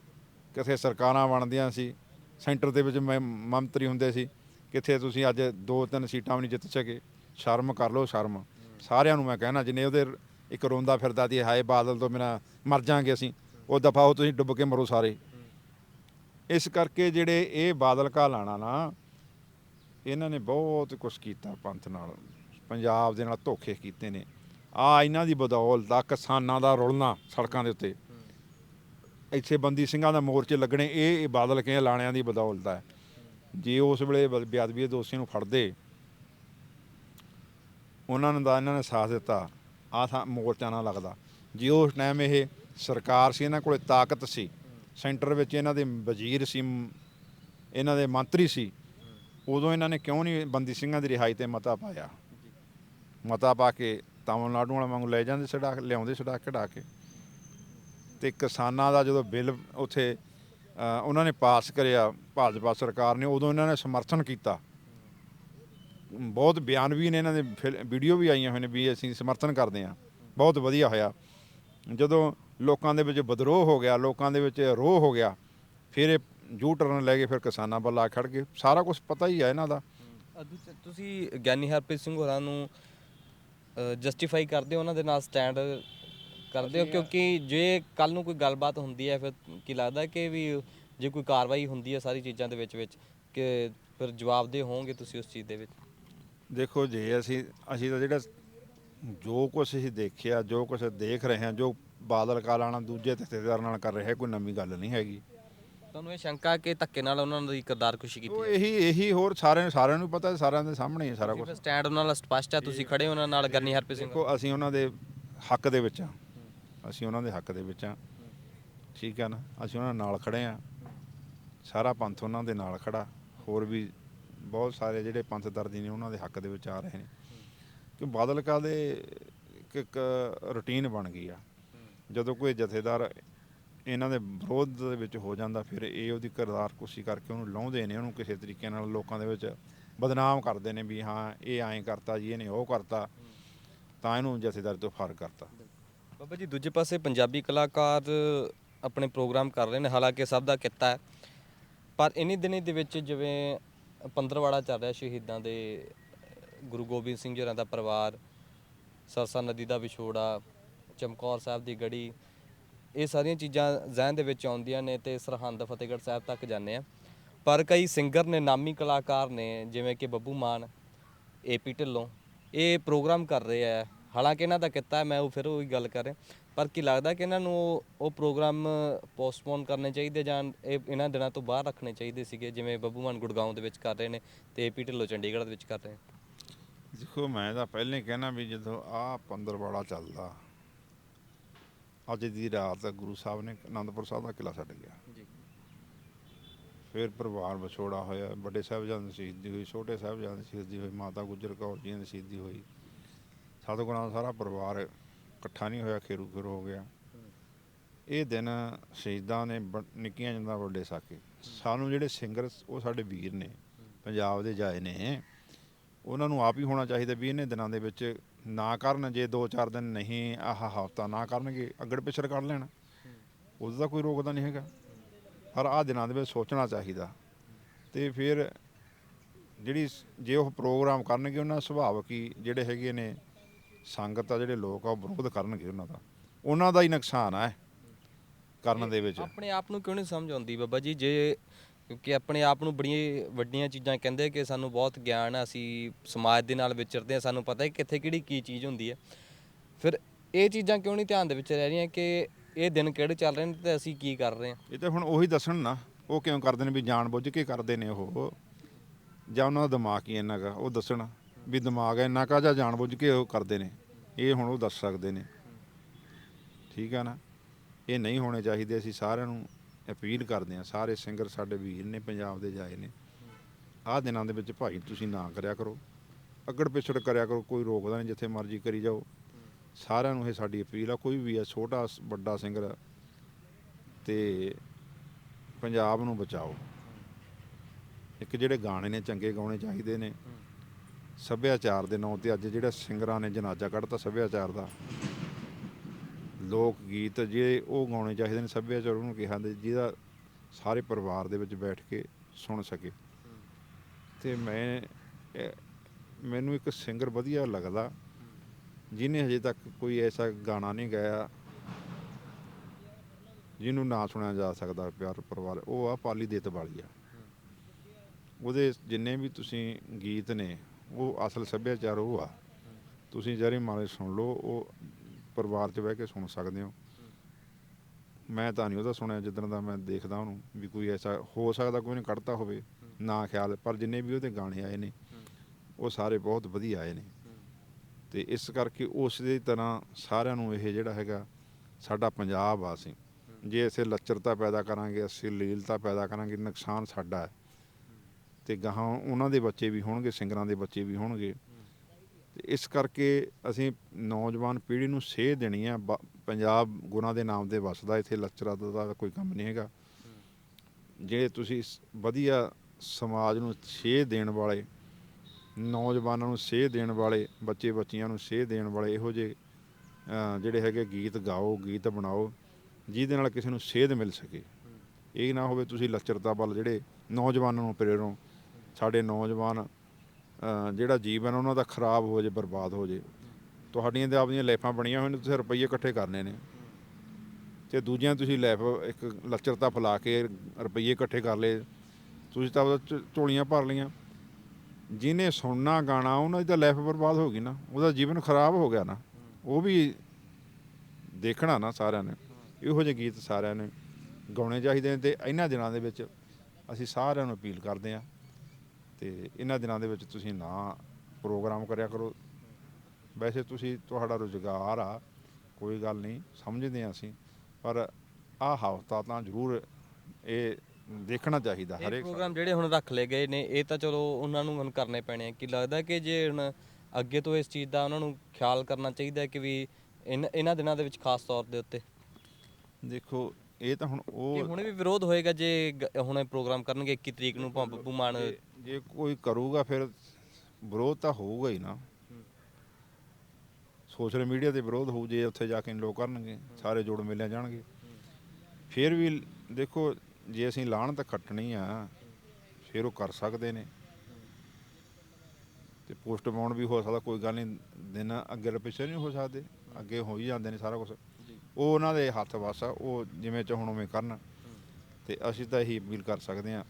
ਕਿਥੇ ਸਰਕਾਰਾਂ ਬਣਦੀਆਂ ਸੀ, ਸੈਂਟਰ ਦੇ ਵਿੱਚ ਮੈਂ, ਮੰਤਰੀ ਹੁੰਦੇ ਸੀ। ਕਿੱਥੇ ਤੁਸੀਂ ਅੱਜ ਦੋ ਤਿੰਨ ਸੀਟਾਂ ਵੀ ਨਹੀਂ ਜਿੱਤ ਸਕੇ। ਸ਼ਰਮ ਕਰ ਲਓ, ਸ਼ਰਮ। ਸਾਰਿਆਂ ਨੂੰ ਮੈਂ ਕਹਿਣਾ, ਜਿੰਨੇ ਉਹਦੇ ਇੱਕ ਰੋਂਦਾ ਫਿਰਦਾ ਦੀ ਹਾਏ ਬਾਦਲ ਤੋਂ ਬਿਨਾ ਮਰ ਜਾਾਂਗੇ ਅਸੀਂ, ਉਹ ਦਫਾ ਉਹ ਤੁਸੀਂ ਡੁੱਬ ਕੇ ਮਰੋ ਸਾਰੇ। ਇਸ ਕਰਕੇ ਜਿਹੜੇ ਇਹ ਬਾਦਲ ਕਾ ਲਾਣਾ ਨਾ, ਇਹਨਾਂ ਨੇ ਬਹੁਤ ਕੁਝ ਕੀਤਾ ਪੰਥ ਨਾਲ। ਪੰਜਾਬ ਦੇ ਨਾਲ ਧੋਖੇ ਕੀਤੇ ਨੇ। ਆ ਇਹਨਾਂ ਦੀ ਬਦੌਲਤ ਆ ਕਿਸਾਨਾਂ ਦਾ ਰੁਲਣਾ ਸੜਕਾਂ ਦੇ ਉੱਤੇ। ਇੱਥੇ ਬੰਦੀ ਸਿੰਘਾਂ ਦਾ ਮੋਰਚੇ ਲੱਗਣੇ, ਇਹ ਇਹ ਬਾਦਲ ਕੇ ਲਾਣਿਆਂ ਦੀ ਬਦੌਲਤ ਹੈ। ਜੇ ਉਸ ਵੇਲੇ ਬ- ਬੇਅਦਬੀ ਦੇ ਦੋਸ਼ੀ ਨੂੰ ਫੜਦੇ, ਉਹਨਾਂ ਨੇ ਦਾ ਇਹਨਾਂ ਨੇ ਸਾਥ ਦਿੱਤਾ। ਆ ਮੋਰਚਾ ਨਾ ਲੱਗਦਾ। ਜੇ ਉਸ ਟਾਈਮ ਇਹ ਸਰਕਾਰ ਸੀ, ਇਹਨਾਂ ਕੋਲੇ ਤਾਕਤ ਸੀ, ਸੈਂਟਰ ਵਿੱਚ ਇਹਨਾਂ ਦੇ ਵਜ਼ੀਰ ਸੀ ਇਹਨਾਂ ਦੇ ਮੰਤਰੀ ਸੀ, ਉਦੋਂ ਇਹਨਾਂ ਨੇ ਕਿਉਂ ਨਹੀਂ ਬੰਦੀ ਸਿੰਘਾਂ ਦੀ ਰਿਹਾਈ ਤੇ ਮਤਾ ਪਾਇਆ? ਮਤਾ ਪਾ ਕੇ ਤਾਮਿਲਨਾਡੂ ਵਾਲਾ ਵਾਂਗੂ ਲੈ ਜਾਂਦੇ ਛਡਾ ਲਿਆਉਂਦੇ ਛਡਾ ਕਢਾ ਕੇ। ਤੇ ਕਿਸਾਨਾਂ ਦਾ ਜਦੋਂ ਬਿੱਲ ਉੱਥੇ ਉਹਨਾਂ ਨੇ ਪਾਸ ਕਰਿਆ, ਭਾਜਪਾ ਸਰਕਾਰ ਨੇ, ਉਦੋਂ ਇਹਨਾਂ ਨੇ ਸਮਰਥਨ ਕੀਤਾ। ਬਹੁਤ ਬਿਆਨ ਵੀ ਨੇ ਇਹਨਾਂ ਦੇ, ਫਿਲ- ਵੀਡੀਓ ਵੀ ਆਈਆਂ ਹੋਏ ਨੇ ਵੀ ਅਸੀਂ ਸਮਰਥਨ ਕਰਦੇ ਹਾਂ। ਬਹੁਤ ਵਧੀਆ ਹੋਇਆ। ਜਦੋਂ ਲੋਕਾਂ ਦੇ ਵਿੱਚ ਵਿਦਰੋਹ ਹੋ ਗਿਆ, ਲੋਕਾਂ ਦੇ ਵਿੱਚ ਰੋਹ ਹੋ ਗਿਆ, ਫਿਰ ਇਹ ਜੂ ਟਰਨ ਲੈ ਕੇ ਫਿਰ ਕਿਸਾਨਾਂ ਵੱਲ ਆ ਖੜ ਗਏ। ਸਾਰਾ ਕੁਝ ਪਤਾ ਹੀ ਆ ਇਹਨਾਂ ਦਾ। ਤੁਸੀਂ ਗਿਆਨੀ ਹਰਪ੍ਰੀਤ ਸਿੰਘ ਹੋਰਾਂ ਨੂੰ ਜਸਟੀਫਾਈ ਕਰਦੇ ਹੋ ਉਹਨਾਂ ਦੇ ਨਾਲ ਸਟੈਂਡ ਕਰਦੇ ਹੋ? ਕਿਉਂਕਿ ਜੇ ਕੱਲ ਨੂੰ ਕੋਈ ਗੱਲਬਾਤ ਹੁੰਦੀ ਹੈ ਫਿਰ ਕੀ ਲੱਗਦਾ ਕਿ ਵੀ ਜੇ ਕੋਈ ਕਾਰਵਾਈ ਹੁੰਦੀ ਹੈ ਸਾਰੀ ਚੀਜ਼ਾਂ ਦੇ ਵਿੱਚ ਵਿੱਚ ਕਿ ਫਿਰ ਜਵਾਬਦੇ ਹੋਵੋਗੇ ਤੁਸੀਂ ਉਸ ਚੀਜ਼ ਦੇ ਵਿੱਚ? ਦੇਖੋ ਜੇ ਅਸੀਂ ਅਸੀਂ ਤਾਂ ਜਿਹੜਾ ਜੋ ਕੁਝ ਅਸੀਂ ਦੇਖਿਆ ਜੋ ਕੁਝ ਦੇਖ ਰਹੇ ਹਾਂ ਜੋ ਬਾਦਲ ਕਾਲਾਣਾ ਦੂਜੇ ਜਥੇਦਾਰ ਨਾਲ ਕਰ ਰਿਹਾ ਕੋਈ ਨਵੀਂ ਗੱਲ ਨਹੀਂ ਹੈਗੀ। ਤੁਹਾਨੂੰ ਇਹ ਸ਼ੰਕਾ ਕਿ ਧੱਕੇ ਨਾਲ ਉਹਨਾਂ ਦੀ ਕਿਰਦਾਰਕੁਸ਼ੀ ਕੀਤੀ ਉਹ ਇਹੀ ਇਹੀ ਹੋਰ ਸਾਰਿਆਂ ਸਾਰਿਆਂ ਨੂੰ ਪਤਾ ਸਾਰਿਆਂ ਦੇ ਸਾਹਮਣੇ ਹੀ ਸਾਰਾ ਕੁਝ ਸਟੈਂਡ ਉਹਨਾਂ ਨਾਲ ਸਪਸ਼ਟ ਹੈ ਤੁਸੀਂ ਖੜੇ ਹੋ ਉਹਨਾਂ ਨਾਲ ਗਿਆਨੀ ਹਰਪ੍ਰੀਤ ਸਿੰਘ ਦੇਖੋ ਅਸੀਂ ਉਹਨਾਂ ਦੇ ਹੱਕ ਦੇ ਵਿੱਚ ਆ। ਅਸੀਂ ਉਹਨਾਂ ਦੇ ਹੱਕ ਦੇ ਵਿੱਚ ਆ। ਠੀਕ ਹੈ ਨਾ? ਅਸੀਂ ਉਹਨਾਂ ਨਾਲ ਖੜੇ ਆ। ਸਾਰਾ ਪੰਥ ਉਹਨਾਂ ਦੇ ਨਾਲ ਖੜਾ। ਹੋਰ ਵੀ ਬਹੁਤ ਸਾਰੇ ਜਿਹੜੇ ਪੰਥ ਦਰਦੀ ਨੇ ਉਹਨਾਂ ਦੇ ਹੱਕ ਦੇ ਵਿੱਚ ਆ ਰਹੇ ਨੇ। ਕਿ ਬਾਦਲ ਕਾ ਦੇ ਇੱਕ ਰੁਟੀਨ ਬਣ ਗਈ ਆ। ਜਦੋਂ ਕੋਈ ਜਥੇਦਾਰ ਇਹਨਾਂ ਦੇ ਵਿਰੋਧ ਦੇ ਵਿੱਚ ਹੋ ਜਾਂਦਾ, ਫਿਰ ਇਹ ਉਹਦੀ ਕਿਰਦਾਰ ਕੁਸ਼ੀ ਕਰਕੇ ਉਹਨੂੰ ਲਾਉਂਦੇ ਨੇ, ਉਹਨੂੰ ਕਿਸੇ ਤਰੀਕੇ ਨਾਲ ਲੋਕਾਂ ਦੇ ਵਿੱਚ ਬਦਨਾਮ ਕਰਦੇ ਨੇ ਵੀ ਹਾਂ, ਇਹ ਐਂ ਕਰਤਾ ਜੀ, ਇਹਨੇ ਉਹ ਕਰਤਾ, ਤਾਂ ਇਹਨੂੰ ਜਥੇਦਾਰ ਤੋਂ ਫ਼ਰਕ ਕਰਤਾ। ਬਾਬਾ ਜੀ, ਦੂਜੇ ਪਾਸੇ ਪੰਜਾਬੀ ਕਲਾਕਾਰ ਆਪਣੇ ਪ੍ਰੋਗਰਾਮ ਕਰ ਰਹੇ ਨੇ, ਹਾਲਾਂਕਿ ਸਭ ਦਾ ਕਿੱਤਾ ਹੈ, ਪਰ ਇਨੀ ਦਿਨੀ ਦੇ ਵਿੱਚ ਜਿਵੇਂ ਪੰਦਰਵਾੜਾ ਚੱਲ ਰਿਹਾ ਸ਼ਹੀਦਾਂ ਦੇ, ਗੁਰੂ ਗੋਬਿੰਦ ਸਿੰਘ ਜੀ ਹੋਰਾਂ ਦਾ ਪਰਿਵਾਰ, ਸਰਸਾ ਨਦੀ ਦਾ ਵਿਛੋੜਾ, ਚਮਕੌਰ ਸਾਹਿਬ ਦੀ ਗੜੀ ਇਹ ਸਾਰੀਆਂ ਚੀਜ਼ਾਂ ਜ਼ਿਹਨ ਦੇ ਵਿੱਚ ਆਉਂਦੀਆਂ ਨੇ ਤੇ ਸਰਹੰਦ ਫਤਿਹਗੜ੍ਹ ਸਾਹਿਬ ਤੱਕ ਜਾਂਦੇ ਆ ਪਰ ਕਈ ਸਿੰਗਰ ਨੇ, ਨਾਮੀ ਕਲਾਕਾਰ ਨੇ, ਜਿਵੇਂ ਕਿ ਬੱਬੂ ਮਾਨ ਏਪੀ ਢਿੱਲੋਂ, ਇਹ ਪ੍ਰੋਗਰਾਮ ਕਰ ਰਹੇ ਆ। ਹਾਲਾਂਕਿ ਇਹਨਾਂ ਦਾ ਕਿੱਤਾ ਮੈਂ ਉਹ ਫਿਰ ਉਹੀ ਗੱਲ ਕਰ ਰਿਹਾ। ਪਰ ਕੀ ਲੱਗਦਾ ਕਿ ਇਹਨਾਂ ਨੂੰ ਉਹ- ਪ੍ਰੋਗਰਾਮ ਪੋਸਟਪੋਨ ਕਰਨੇ ਚਾਹੀਦੇ ਜਾਂ ਇਹ ਇਹਨਾਂ ਦਿਨਾਂ ਤੋਂ ਬਾਹਰ ਰੱਖਣੇ ਚਾਹੀਦੇ ਸੀਗੇ, ਜਿਵੇਂ ਬੱਬੂ ਮਾਨ ਗੁੜਗਾਉਂ ਦੇ ਵਿੱਚ ਕਰ ਰਹੇ ਨੇ ਤੇ ਏਪੀ ਢਿੱਲੋਂ ਚੰਡੀਗੜ੍ਹ ਦੇ ਵਿੱਚ ਕਰ ਰਹੇ ਨੇ? ਦੇਖੋ, ਮੈਂ ਤਾਂ ਪਹਿਲਾਂ ਹੀ ਕਹਿਣਾ ਵੀ ਜਦੋਂ ਆਹ ਪੰਦਰਵਾੜਾ ਚੱਲਦਾ ਅੱਜ ਦੀ ਰਾਤ ਗੁਰੂ ਸਾਹਿਬ ਨੇ ਆਨੰਦਪੁਰ ਸਾਹਿਬ ਦਾ ਕਿਲਾ ਛੱਡ ਗਿਆ। ਜੀ। ਫਿਰ ਪਰਿਵਾਰ ਵਿਛੋੜਾ ਹੋਇਆ ਵੱਡੇ ਸਾਹਿਬਜ਼ਾਦੇ ਦੀ ਸ਼ਹੀਦੀ ਹੋਈ ਛੋਟੇ ਸਾਹਿਬਜ਼ਾਦੇ ਦੀ ਸ਼ਹੀਦੀ ਹੋਈ ਮਾਤਾ ਗੁਜਰ ਕੌਰ ਜੀ ਦੀ ਸ਼ਹੀਦੀ ਹੋਈ। ਸਤਿਗੁਰਾਂ ਦਾ ਸਾਰਾ ਪਰਿਵਾਰ ਇਕੱਠਾ ਨਹੀਂ ਹੋਇਆ ਖੇਰੂ ਖੇਰੂ ਹੋ ਗਿਆ। ਇਹ ਦਿਨ ਸ਼ਹੀਦਾਂ ਨੇ ਨਿੱਕੀਆਂ ਜਿੰਦਾ ਵੱਡੇ ਸਾਕੇ। ਸਾਨੂੰ ਜਿਹੜੇ ਸਿੰਗਰ ਉਹ ਸਾਡੇ ਵੀਰ ਨੇ ਪੰਜਾਬ ਦੇ ਜਾਏ ਨੇ ਉਹਨਾਂ ਨੂੰ ਆਪ ਹੀ ਹੋਣਾ ਚਾਹੀਦਾ ਵੀ ਇਹਨੇ ਦਿਨਾਂ ਦੇ ਵਿੱਚ ਨਾ ਕਰਨ ਜੇ 2-4 ਦਿਨ ਨਹੀਂ ਆਹ ਹਫਤਾ ਨਾ ਕਰਨਗੇ ਅਗੜ ਪਿਛੜ ਕਰ ਲੈਣ। ਉਹਦਾ ਤਾਂ ਕੋਈ ਰੋਕਦਾ ਨਹੀਂ ਹੈਗਾ। ਪਰ ਆਹ ਦਿਨਾਂ ਦੇ ਵਿੱਚ ਸੋਚਣਾ ਚਾਹੀਦਾ। ਤੇ ਫਿਰ ਜਿਹੜੀ ਜੇ ਉਹ ਪ੍ਰੋਗਰਾਮ ਕਰਨਗੇ ਉਹਨਾਂ ਸੁਭਾਵਕ ਹੀ ਜਿਹੜੇ ਹੈਗੇ ਨੇ ਸੰਗਤ ਆ ਜਿਹੜੇ ਲੋਕ ਆ ਉਹ ਵਿਰੋਧ ਕਰਨਗੇ ਉਹਨਾਂ ਦਾ। ਉਹਨਾਂ ਦਾ ਹੀ ਨੁਕਸਾਨ ਆ ਕਰਨ ਦੇ ਵਿੱਚ। ਆਪਣੇ ਆਪ ਨੂੰ ਕਿਉਂ ਨਹੀਂ ਸਮਝ ਆਉਂਦੀ ਬਾਬਾ ਜੀ? ਜੇ ਕਿਉਂਕਿ ਆਪਣੇ ਆਪ ਨੂੰ ਬੜੀਆਂ ਵੱਡੀਆਂ ਚੀਜ਼ਾਂ ਕਹਿੰਦੇ ਕਿ ਸਾਨੂੰ ਬਹੁਤ ਗਿਆਨ ਆ, ਅਸੀਂ ਸਮਾਜ ਦੇ ਨਾਲ ਵਿਚਰਦੇ ਹਾਂ ਸਾਨੂੰ ਪਤਾ ਹੈ ਕਿੱਥੇ ਕਿਹੜੀ ਕੀ ਚੀਜ਼ ਹੁੰਦੀ ਹੈ। ਫਿਰ ਇਹ ਚੀਜ਼ਾਂ ਕਿਉਂ ਨਹੀਂ ਧਿਆਨ ਦੇ ਵਿੱਚ ਰਹਿ ਰਹੀਆਂ ਕਿ ਇਹ ਦਿਨ ਕਿਹੜੇ ਚੱਲ ਰਹੇ ਨੇ ਤੇ ਅਸੀਂ ਕੀ ਕਰ ਰਹੇ ਹਾਂ? ਇਹ ਤਾਂ ਹੁਣ ਉਹੀ ਦੱਸਣ ਨਾ, ਉਹ ਕਿਉਂ ਕਰਦੇ ਨੇ ਵੀ ਜਾਣ ਬੁੱਝ ਕੇ ਕਰਦੇ ਨੇ ਉਹ। ਜਾਂ ਉਹਨਾਂ ਦਾ ਦਿਮਾਗ ਹੀ ਇੰਨਾ ਕਾ ਉਹ ਦੱਸਣ ਵੀ ਦਿਮਾਗ ਇੰਨਾ ਕਾ ਜਾਂ ਜਾਣ ਬੁੱਝ ਕੇ ਉਹ ਕਰਦੇ ਨੇ। ਇਹ ਹੁਣ ਉਹ ਦੱਸ ਸਕਦੇ ਨੇ। ਠੀਕ ਆ ਨਾ? ਇਹ ਨਹੀਂ ਹੋਣੇ ਚਾਹੀਦੇ, ਅਸੀਂ ਸਾਰਿਆਂ ਨੂੰ ਅਪੀਲ ਕਰਦੇ ਹਾਂ, ਸਾਰੇ ਸਿੰਗਰ ਸਾਡੇ ਵੀਰ ਨੇ ਪੰਜਾਬ ਦੇ ਜਾਏ ਨੇ। ਆਹ ਦਿਨਾਂ ਦੇ ਵਿੱਚ ਭਾਈ ਤੁਸੀਂ ਨਾ ਕਰਿਆ ਕਰੋ। ਅੱਗੜ ਪਿਛੜ ਕਰਿਆ ਕਰੋ, ਕੋਈ ਰੋਕਦਾ ਨਹੀਂ, ਜਿੱਥੇ ਮਰਜ਼ੀ ਕਰੀ ਜਾਓ। ਸਾਰਿਆਂ ਨੂੰ ਇਹ ਸਾਡੀ ਅਪੀਲ ਆ, ਕੋਈ ਵੀ ਆ, ਛੋਟਾ ਵੱਡਾ ਸਿੰਗਰ ਤੇ ਪੰਜਾਬ ਨੂੰ ਬਚਾਓ। ਇੱਕ ਜਿਹੜੇ ਗਾਣੇ ਨੇ, ਚੰਗੇ ਗਾਉਣੇ ਚਾਹੀਦੇ ਨੇ। ਸੱਭਿਆਚਾਰ ਦੇ ਨਾਂ ਤੇ ਅੱਜ ਜਿਹੜਾ ਸਿੰਗਰਾਂ ਨੇ ਜਨਾਜ਼ਾ ਕੱਢਤਾ, ਸੱਭਿਆਚਾਰ ਦਾ ਲੋਕ ਗੀਤ ਜਿਹੜੇ ਉਹ ਗਾਉਣੇ ਚਾਹੀਦੇ ਨੇ ਸੱਭਿਆਚਾਰ ਉਹਨੂੰ ਕਿਹਾ ਜਾਂਦਾ ਜਿਹਦਾ ਸਾਰੇ ਪਰਿਵਾਰ ਦੇ ਵਿੱਚ ਬੈਠ ਕੇ ਸੁਣ ਸਕੇ। ਤੇ ਮੈਂ ਮੈਨੂੰ ਇੱਕ ਸਿੰਗਰ ਵਧੀਆ ਲੱਗਦਾ, ਜਿਹਨੇ ਹਜੇ ਤੱਕ ਕੋਈ ਐਸਾ ਗਾਣਾ ਨਹੀਂ ਗਾਇਆ, ਜਿਹਨੂੰ ਨਾ ਸੁਣਿਆ ਜਾ ਸਕਦਾ ਪਿਆਰ ਪਰਿਵਾਰ, ਉਹ ਆ ਪਾਲੀ ਦੇਤ ਵਾਲੀ ਆ। ਉਹਦੇ ਜਿੰਨੇ ਵੀ ਤੁਸੀਂ ਗੀਤ ਨੇ, ਉਹ ਅਸਲ ਸੱਭਿਆਚਾਰ ਉਹ ਆ। ਤੁਸੀਂ ਜਰੇ ਮਾਲੇ ਸੁਣ ਲਓ, ਉਹ ਪਰਿਵਾਰ 'ਚ ਬਹਿ ਕੇ ਸੁਣ ਸਕਦੇ ਹੋ। ਮੈਂ ਤਾਂ ਨਹੀਂ ਉਹਦਾ ਸੁਣਿਆ ਜਿੱਦਣ ਦਾ ਮੈਂ ਦੇਖਦਾ ਉਹਨੂੰ ਵੀ ਕੋਈ ਐਸਾ ਹੋ ਸਕਦਾ ਕੋਈ ਨੇ ਕੱਢਤਾ ਹੋਵੇ, ਨਾ ਖਿਆਲ, ਪਰ ਜਿੰਨੇ ਵੀ ਉਹਦੇ ਗਾਣੇ ਆਏ ਨੇ, ਉਹ ਸਾਰੇ ਬਹੁਤ ਵਧੀਆ ਆਏ ਨੇ। ਤੇ ਇਸ ਕਰਕੇ ਉਸ ਦੀ ਤਰ੍ਹਾਂ ਸਾਰਿਆਂ ਨੂੰ ਇਹ ਜਿਹੜਾ ਹੈਗਾ ਸਾਡਾ ਪੰਜਾਬ ਆ ਸੀ ਜੇ ਅਸੀਂ ਲੱਚਰਤਾ ਪੈਦਾ ਕਰਾਂਗੇ, ਅਸੀਂ ਲੀਲਤਾ ਪੈਦਾ ਕਰਾਂਗੇ, ਨੁਕਸਾਨ ਸਾਡਾ ਹੈ। ਤੇ ਗਾਹਾਂ ਉਹਨਾਂ ਦੇ ਬੱਚੇ ਵੀ ਹੋਣਗੇ, ਸਿੰਗਰਾਂ ਦੇ ਬੱਚੇ ਵੀ ਹੋਣਗੇ। ਇਸ ਕਰਕੇ ਅਸੀਂ ਨੌਜਵਾਨ ਪੀੜ੍ਹੀ ਨੂੰ ਸੇਧ ਦੇਣੀ ਆ। ਬ- ਪੰਜਾਬ ਗੁਰਾਂ ਦੇ ਨਾਮ ਦੇ ਵਸਦਾ ਇੱਥੇ ਲੱਚਰਤਾ ਦਾ ਕੋਈ ਕੰਮ ਨਹੀਂ ਹੈਗਾ। ਜਿਹੜੇ ਤੁਸੀਂ ਸ- ਵਧੀਆ ਸਮਾਜ ਨੂੰ ਸੇਧ ਦੇਣ ਵਾਲੇ ਨੌਜਵਾਨਾਂ ਨੂੰ ਸੇਧ ਦੇਣ ਵਾਲੇ ਬੱਚੇ ਬੱਚੀਆਂ ਨੂੰ ਸੇਧ ਦੇਣ ਵਾਲੇ ਇਹੋ ਜਿਹੇ ਅ, ਜਿਹੜੇ ਹੈਗੇ ਗੀਤ ਗਾਓ ਗੀਤ ਬਣਾਓ ਜਿਹਦੇ ਨਾਲ ਕਿਸੇ ਨੂੰ ਸੇਧ ਮਿਲ ਸਕੇ। ਇਹ ਨਾ ਹੋਵੇ ਤੁਸੀਂ ਲੱਚਰਤਾ ਵੱਲ ਜਿਹੜੇ ਨੌਜਵਾਨਾਂ ਨੂੰ ਪ੍ਰੇਰੋ। ਸਾਡੇ ਨੌਜਵਾਨ ਜਿਹੜਾ ਜੀਵਨ ਉਹਨਾਂ ਦਾ ਖਰਾਬ ਹੋ ਜੇ, ਬਰਬਾਦ ਹੋ ਜੇ। ਤੁਹਾਡੀਆਂ ਤੇ ਆਪਦੀਆਂ ਲਾਈਫਾਂ ਬਣੀਆਂ ਹੋਈਆਂ ਨੇ, ਤੁਸੀਂ ਰੁਪਈਏ ਇਕੱਠੇ ਕਰਨੇ ਨੇ। ਤੇ ਦੂਜਿਆਂ ਤੁਸੀਂ ਲਾਈਫ ਇੱਕ ਲੱਚਰਤਾ ਫੈਲਾ ਕੇ ਰੁਪਈਏ ਇਕੱਠੇ ਕਰ ਲਏ। ਤੁਸੀਂ ਤਾਂ ਉਹਦਾ ਝ- ਝੋਲੀਆਂ ਭਰ ਲਈਆਂ। ਜਿਹਨੇ ਸੁਣਨਾ ਗਾਣਾ, ਉਹਨਾਂ ਦੀ ਤਾਂ ਲਾਈਫ ਬਰਬਾਦ ਹੋ ਗਈ ਨਾ। ਉਹਦਾ ਜੀਵਨ ਖਰਾਬ ਹੋ ਗਿਆ ਨਾ। ਉਹ ਵੀ ਦੇਖਣਾ ਨਾ ਸਾਰਿਆਂ ਨੇ। ਇਹੋ ਜਿਹੇ ਗੀਤ ਸਾਰਿਆਂ ਨੇ ਗਾਉਣੇ ਚਾਹੀਦੇ ਨੇ ਤੇ ਇਹਨਾਂ ਦਿਨਾਂ ਦੇ ਵਿੱਚ ਅਸੀਂ ਸਾਰਿਆਂ ਨੂੰ ਅਪੀਲ ਕਰਦੇ ਹਾਂ। ਤੇ ਇਹਨਾਂ ਦਿਨਾਂ ਦੇ ਵਿੱਚ ਤੁਸੀਂ ਨਾ ਪ੍ਰੋਗਰਾਮ ਕਰਿਆ ਕਰੋ। ਵੈਸੇ ਤੁਸੀਂ ਤੁਹਾਡਾ ਰੁਜ਼ਗਾਰ ਆ ਕੋਈ ਗੱਲ ਨਹੀਂ ਸਮਝਦੇ ਹਾਂ ਅਸੀਂ ਪਰ ਆਹ ਹਫ਼ਤਾ ਤਾਂ ਜ਼ਰੂਰ ਇਹ ਦੇਖਣਾ ਚਾਹੀਦਾ ਇਹ ਹਰੇਕ ਪ੍ਰੋਗਰਾਮ ਜਿਹੜੇ ਹੁਣ ਰੱਖ ਲਏ ਗਏ ਨੇ ਇਹ ਤਾਂ ਚਲੋ ਉਹਨਾਂ ਨੂੰ ਹੁਣ ਕਰਨੇ ਪੈਣੇ ਆ। ਕਿ ਲੱਗਦਾ ਕਿ ਜੇ ਹੁਣ ਅੱਗੇ ਤੋਂ ਇਸ ਚੀਜ਼ ਦਾ ਉਹਨਾਂ ਨੂੰ ਖਿਆਲ ਕਰਨਾ ਚਾਹੀਦਾ ਹੈ ਕਿ ਵੀ ਇਨ- ਇਹਨਾਂ ਦਿਨਾਂ ਦੇ ਵਿੱਚ ਖਾਸ ਤੌਰ ਦੇ ਉੱਤੇ? ਦੇਖੋ ਇਹ ਤਾਂ ਹੁਣ ਕਿ ਉਹ ਹੁਣ ਵੀ ਵਿਰੋਧ ਹੋਏਗਾ ਜੇ ਗ- ਹੁਣ ਇਹ ਪ੍ਰੋਗਰਾਮ ਕਰਨਗੇ 21 ਤਰੀਕ ਨੂੰ ਬੱਬੂ ਮਾਨ ਜੇ- ਕੋਈ ਕਰੂਗਾ ਫਿਰ ਵਿਰੋਧ ਤਾਂ ਹੋਊਗਾ ਹੀ ਨਾ। ਸੋਸ਼ਲ ਮੀਡੀਆ ਤੇ ਵਿਰੋਧ ਹੋਊ, ਜੇ ਉੱਥੇ ਜਾ ਕੇ ਲੋਕ ਕਰਨਗੇ, ਸਾਰੇ ਜੋੜ ਮਿਲਿਆ ਜਾਣਗੇ। ਫਿਰ ਵੀ ਦੇਖੋ, ਜੇ ਅਸੀਂ ਲਾਹਣ ਤਾਂ ਕੱਟਣੀ ਆ, ਫਿਰ ਉਹ ਕਰ ਸਕਦੇ ਨੇ। ਤੇ ਪੋਸਟਪੋਨ ਵੀ ਹੋ ਸਕਦਾ, ਕੋਈ ਗੱਲ ਨਹੀਂ, ਦਿਨ ਅੱਗੇ ਪਿੱਛੇ ਨਹੀਂ ਹੋ ਸਕਦੇ, ਅੱਗੇ ਹੋ ਹੀ ਜਾਂਦੇ ਨੇ ਸਾਰਾ ਕੁਝ ਉਹ ਉਹਨਾਂ ਦੇ ਹੱਥ ਵਸ ਆ, ਉਹ ਜਿਵੇਂ ਚਾਹੁਣ ਉਵੇਂ ਕਰਨ। ਤੇ ਅਸੀਂ ਤਾਂ ਇਹੀ ਅਪੀਲ ਕਰ ਸਕਦੇ ਹਾਂ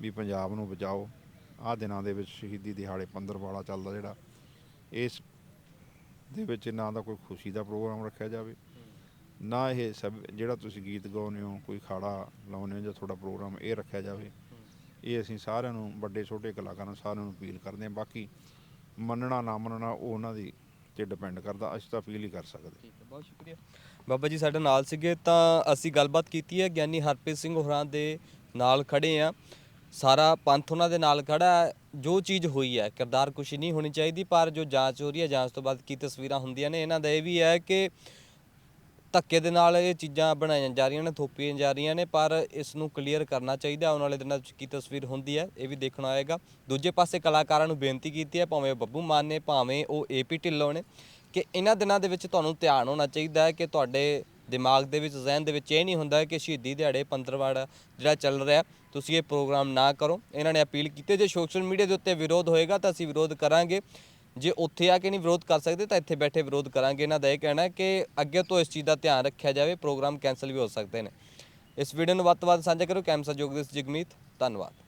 ਵੀ ਪੰਜਾਬ ਨੂੰ ਬਚਾਓ। ਆਹ ਦਿਨਾਂ ਦੇ ਵਿੱਚ ਸ਼ਹੀਦੀ ਦਿਹਾੜੇ ਪੰਦਰਵਾੜਾ ਚੱਲਦਾ ਜਿਹੜਾ, ਇਸ ਦੇ ਵਿੱਚ ਨਾ ਤਾਂ ਕੋਈ ਖੁਸ਼ੀ ਦਾ ਪ੍ਰੋਗਰਾਮ ਰੱਖਿਆ ਜਾਵੇ, ਨਾ ਇਹ ਸਭ ਜਿਹੜਾ ਤੁਸੀਂ ਗੀਤ ਗਾਉਂਦੇ ਹੋ, ਕੋਈ ਖਾੜਾ ਲਾਉਂਦੇ ਹੋ ਜਾਂ ਤੁਹਾਡਾ ਪ੍ਰੋਗਰਾਮ ਇਹ ਰੱਖਿਆ ਜਾਵੇ, ਇਹ ਅਸੀਂ ਸਾਰਿਆਂ ਨੂੰ, ਵੱਡੇ ਛੋਟੇ ਕਲਾਕਾਰਾਂ ਸਾਰਿਆਂ ਨੂੰ ਅਪੀਲ ਕਰਦੇ ਹਾਂ, ਬਾਕੀ ਮੰਨਣਾ ਨਾ ਮੰਨਣਾ ਉਹ ਉਹਨਾਂ ਦੀ ਤੇ ਡਿਪੈਂਡ ਕਰਦਾ, ਅਸੀਂ ਤਾਂ ਅਪੀਲ ਹੀ ਕਰ ਸਕਦੇ ਠੀਕ ਹੈ, ਬਹੁਤ ਸ਼ੁਕਰੀਆ। ਬਾਬਾ ਜੀ ਸਾਡੇ ਨਾਲ ਸੀਗੇ, ਤਾਂ ਅਸੀਂ ਗੱਲਬਾਤ ਕੀਤੀ ਹੈ, ਗਿਆਨੀ ਹਰਪ੍ਰੀਤ ਸਿੰਘ ਹੋਰਾਂ ਦੇ ਨਾਲ ਖੜੇ ਆ ਸਾਰਾ ਪੰਥ ਉਹਨਾਂ ਦੇ ਨਾਲ ਖੜਾ ਹੈ। ਜੋ ਚੀਜ਼ ਹੋਈ ਹੈ, ਕਿਰਦਾਰ ਕੁਛ ਨਹੀਂ ਹੋਣੀ ਚਾਹੀਦੀ, ਪਰ ਜੋ ਜਾਂਚ ਹੋ ਰਹੀ ਹੈ, ਜਾਂਚ ਤੋਂ ਬਾਅਦ ਕੀ ਤਸਵੀਰਾਂ ਹੁੰਦੀਆਂ ਨੇ, ਇਹਨਾਂ ਦਾ ਇਹ ਵੀ ਹੈ ਕਿ ਧੱਕੇ ਦੇ ਨਾਲ ਇਹ ਚੀਜ਼ਾਂ ਬਣਾਈਆਂ ਜਾ ਰਹੀਆਂ ਨੇ, ਥੋਪੀਆਂ ਜਾ ਰਹੀਆਂ ਨੇ, ਪਰ ਇਸ ਨੂੰ ਕਲੀਅਰ ਕਰਨਾ ਚਾਹੀਦਾ ਆਉਣ ਵਾਲੇ ਦਿਨਾਂ ਵਿੱਚ ਕੀ ਤਸਵੀਰ ਹੁੰਦੀ ਹੈ, ਇਹ ਵੀ ਦੇਖਣਾ ਆਏਗਾ ਦੂਜੇ ਪਾਸੇ ਕਲਾਕਾਰਾਂ ਨੂੰ ਬੇਨਤੀ ਕੀਤੀ ਹੈ, ਭਾਵੇਂ ਉਹ ਬੱਬੂ ਮਾਨ ਨੇ, ਭਾਵੇਂ ਉਹ ਏਪੀ ਢਿੱਲੋਂ ਨੇ, ਕਿ ਇਹਨਾਂ ਦਿਨਾਂ ਦੇ ਵਿੱਚ ਤੁਹਾਨੂੰ ਧਿਆਨ ਹੋਣਾ ਚਾਹੀਦਾ ਹੈ ਕਿ ਤੁਹਾਡੇ ਦਿਮਾਗ ਦੇ ਵਿੱਚ, ਜ਼ਹਿਨ ਦੇ ਵਿੱਚ ਇਹ ਨਹੀਂ ਹੁੰਦਾ ਕਿ ਸ਼ਹੀਦੀ ਦਿਹਾੜੇ ਪੰਦਰਵਾੜਾ ਜਿਹੜਾ ਚੱਲ ਰਿਹਾ, ਤੁਸੀਂ ਇਹ ਪ੍ਰੋਗਰਾਮ ਨਾ ਕਰੋ। ਇਹਨਾਂ ਨੇ ਅਪੀਲ ਕੀਤੀ, ਜੇ ਸੋਸ਼ਲ ਮੀਡੀਆ ਦੇ ਉੱਤੇ ਵਿਰੋਧ ਹੋਏਗਾ ਤਾਂ ਅਸੀਂ ਵਿਰੋਧ ਕਰਾਂਗੇ। ਜੇ ਉੱਥੇ ਆ ਕੇ ਨਹੀਂ ਵਿਰੋਧ ਕਰ ਸਕਦੇ, ਤਾਂ ਇੱਥੇ ਬੈਠੇ ਵਿਰੋਧ ਕਰਾਂਗੇ। ਇਹਨਾਂ ਦਾ ਇਹ ਕਹਿਣਾ ਕਿ ਅੱਗੇ ਤੋਂ ਇਸ ਚੀਜ਼ ਦਾ ਧਿਆਨ ਰੱਖਿਆ ਜਾਵੇ, ਪ੍ਰੋਗਰਾਮ ਕੈਨਸਲ ਵੀ ਹੋ ਸਕਦੇ ਨੇ। ਇਸ ਵੀਡੀਓ ਨੂੰ ਵੱਧ ਤੋਂ ਵੱਧ ਸਾਂਝਾ ਕਰੋ। ਕੈਮਸਾ ਜੋਗਦੇਸ ਜਗਮੀਤ। ਧੰਨਵਾਦ।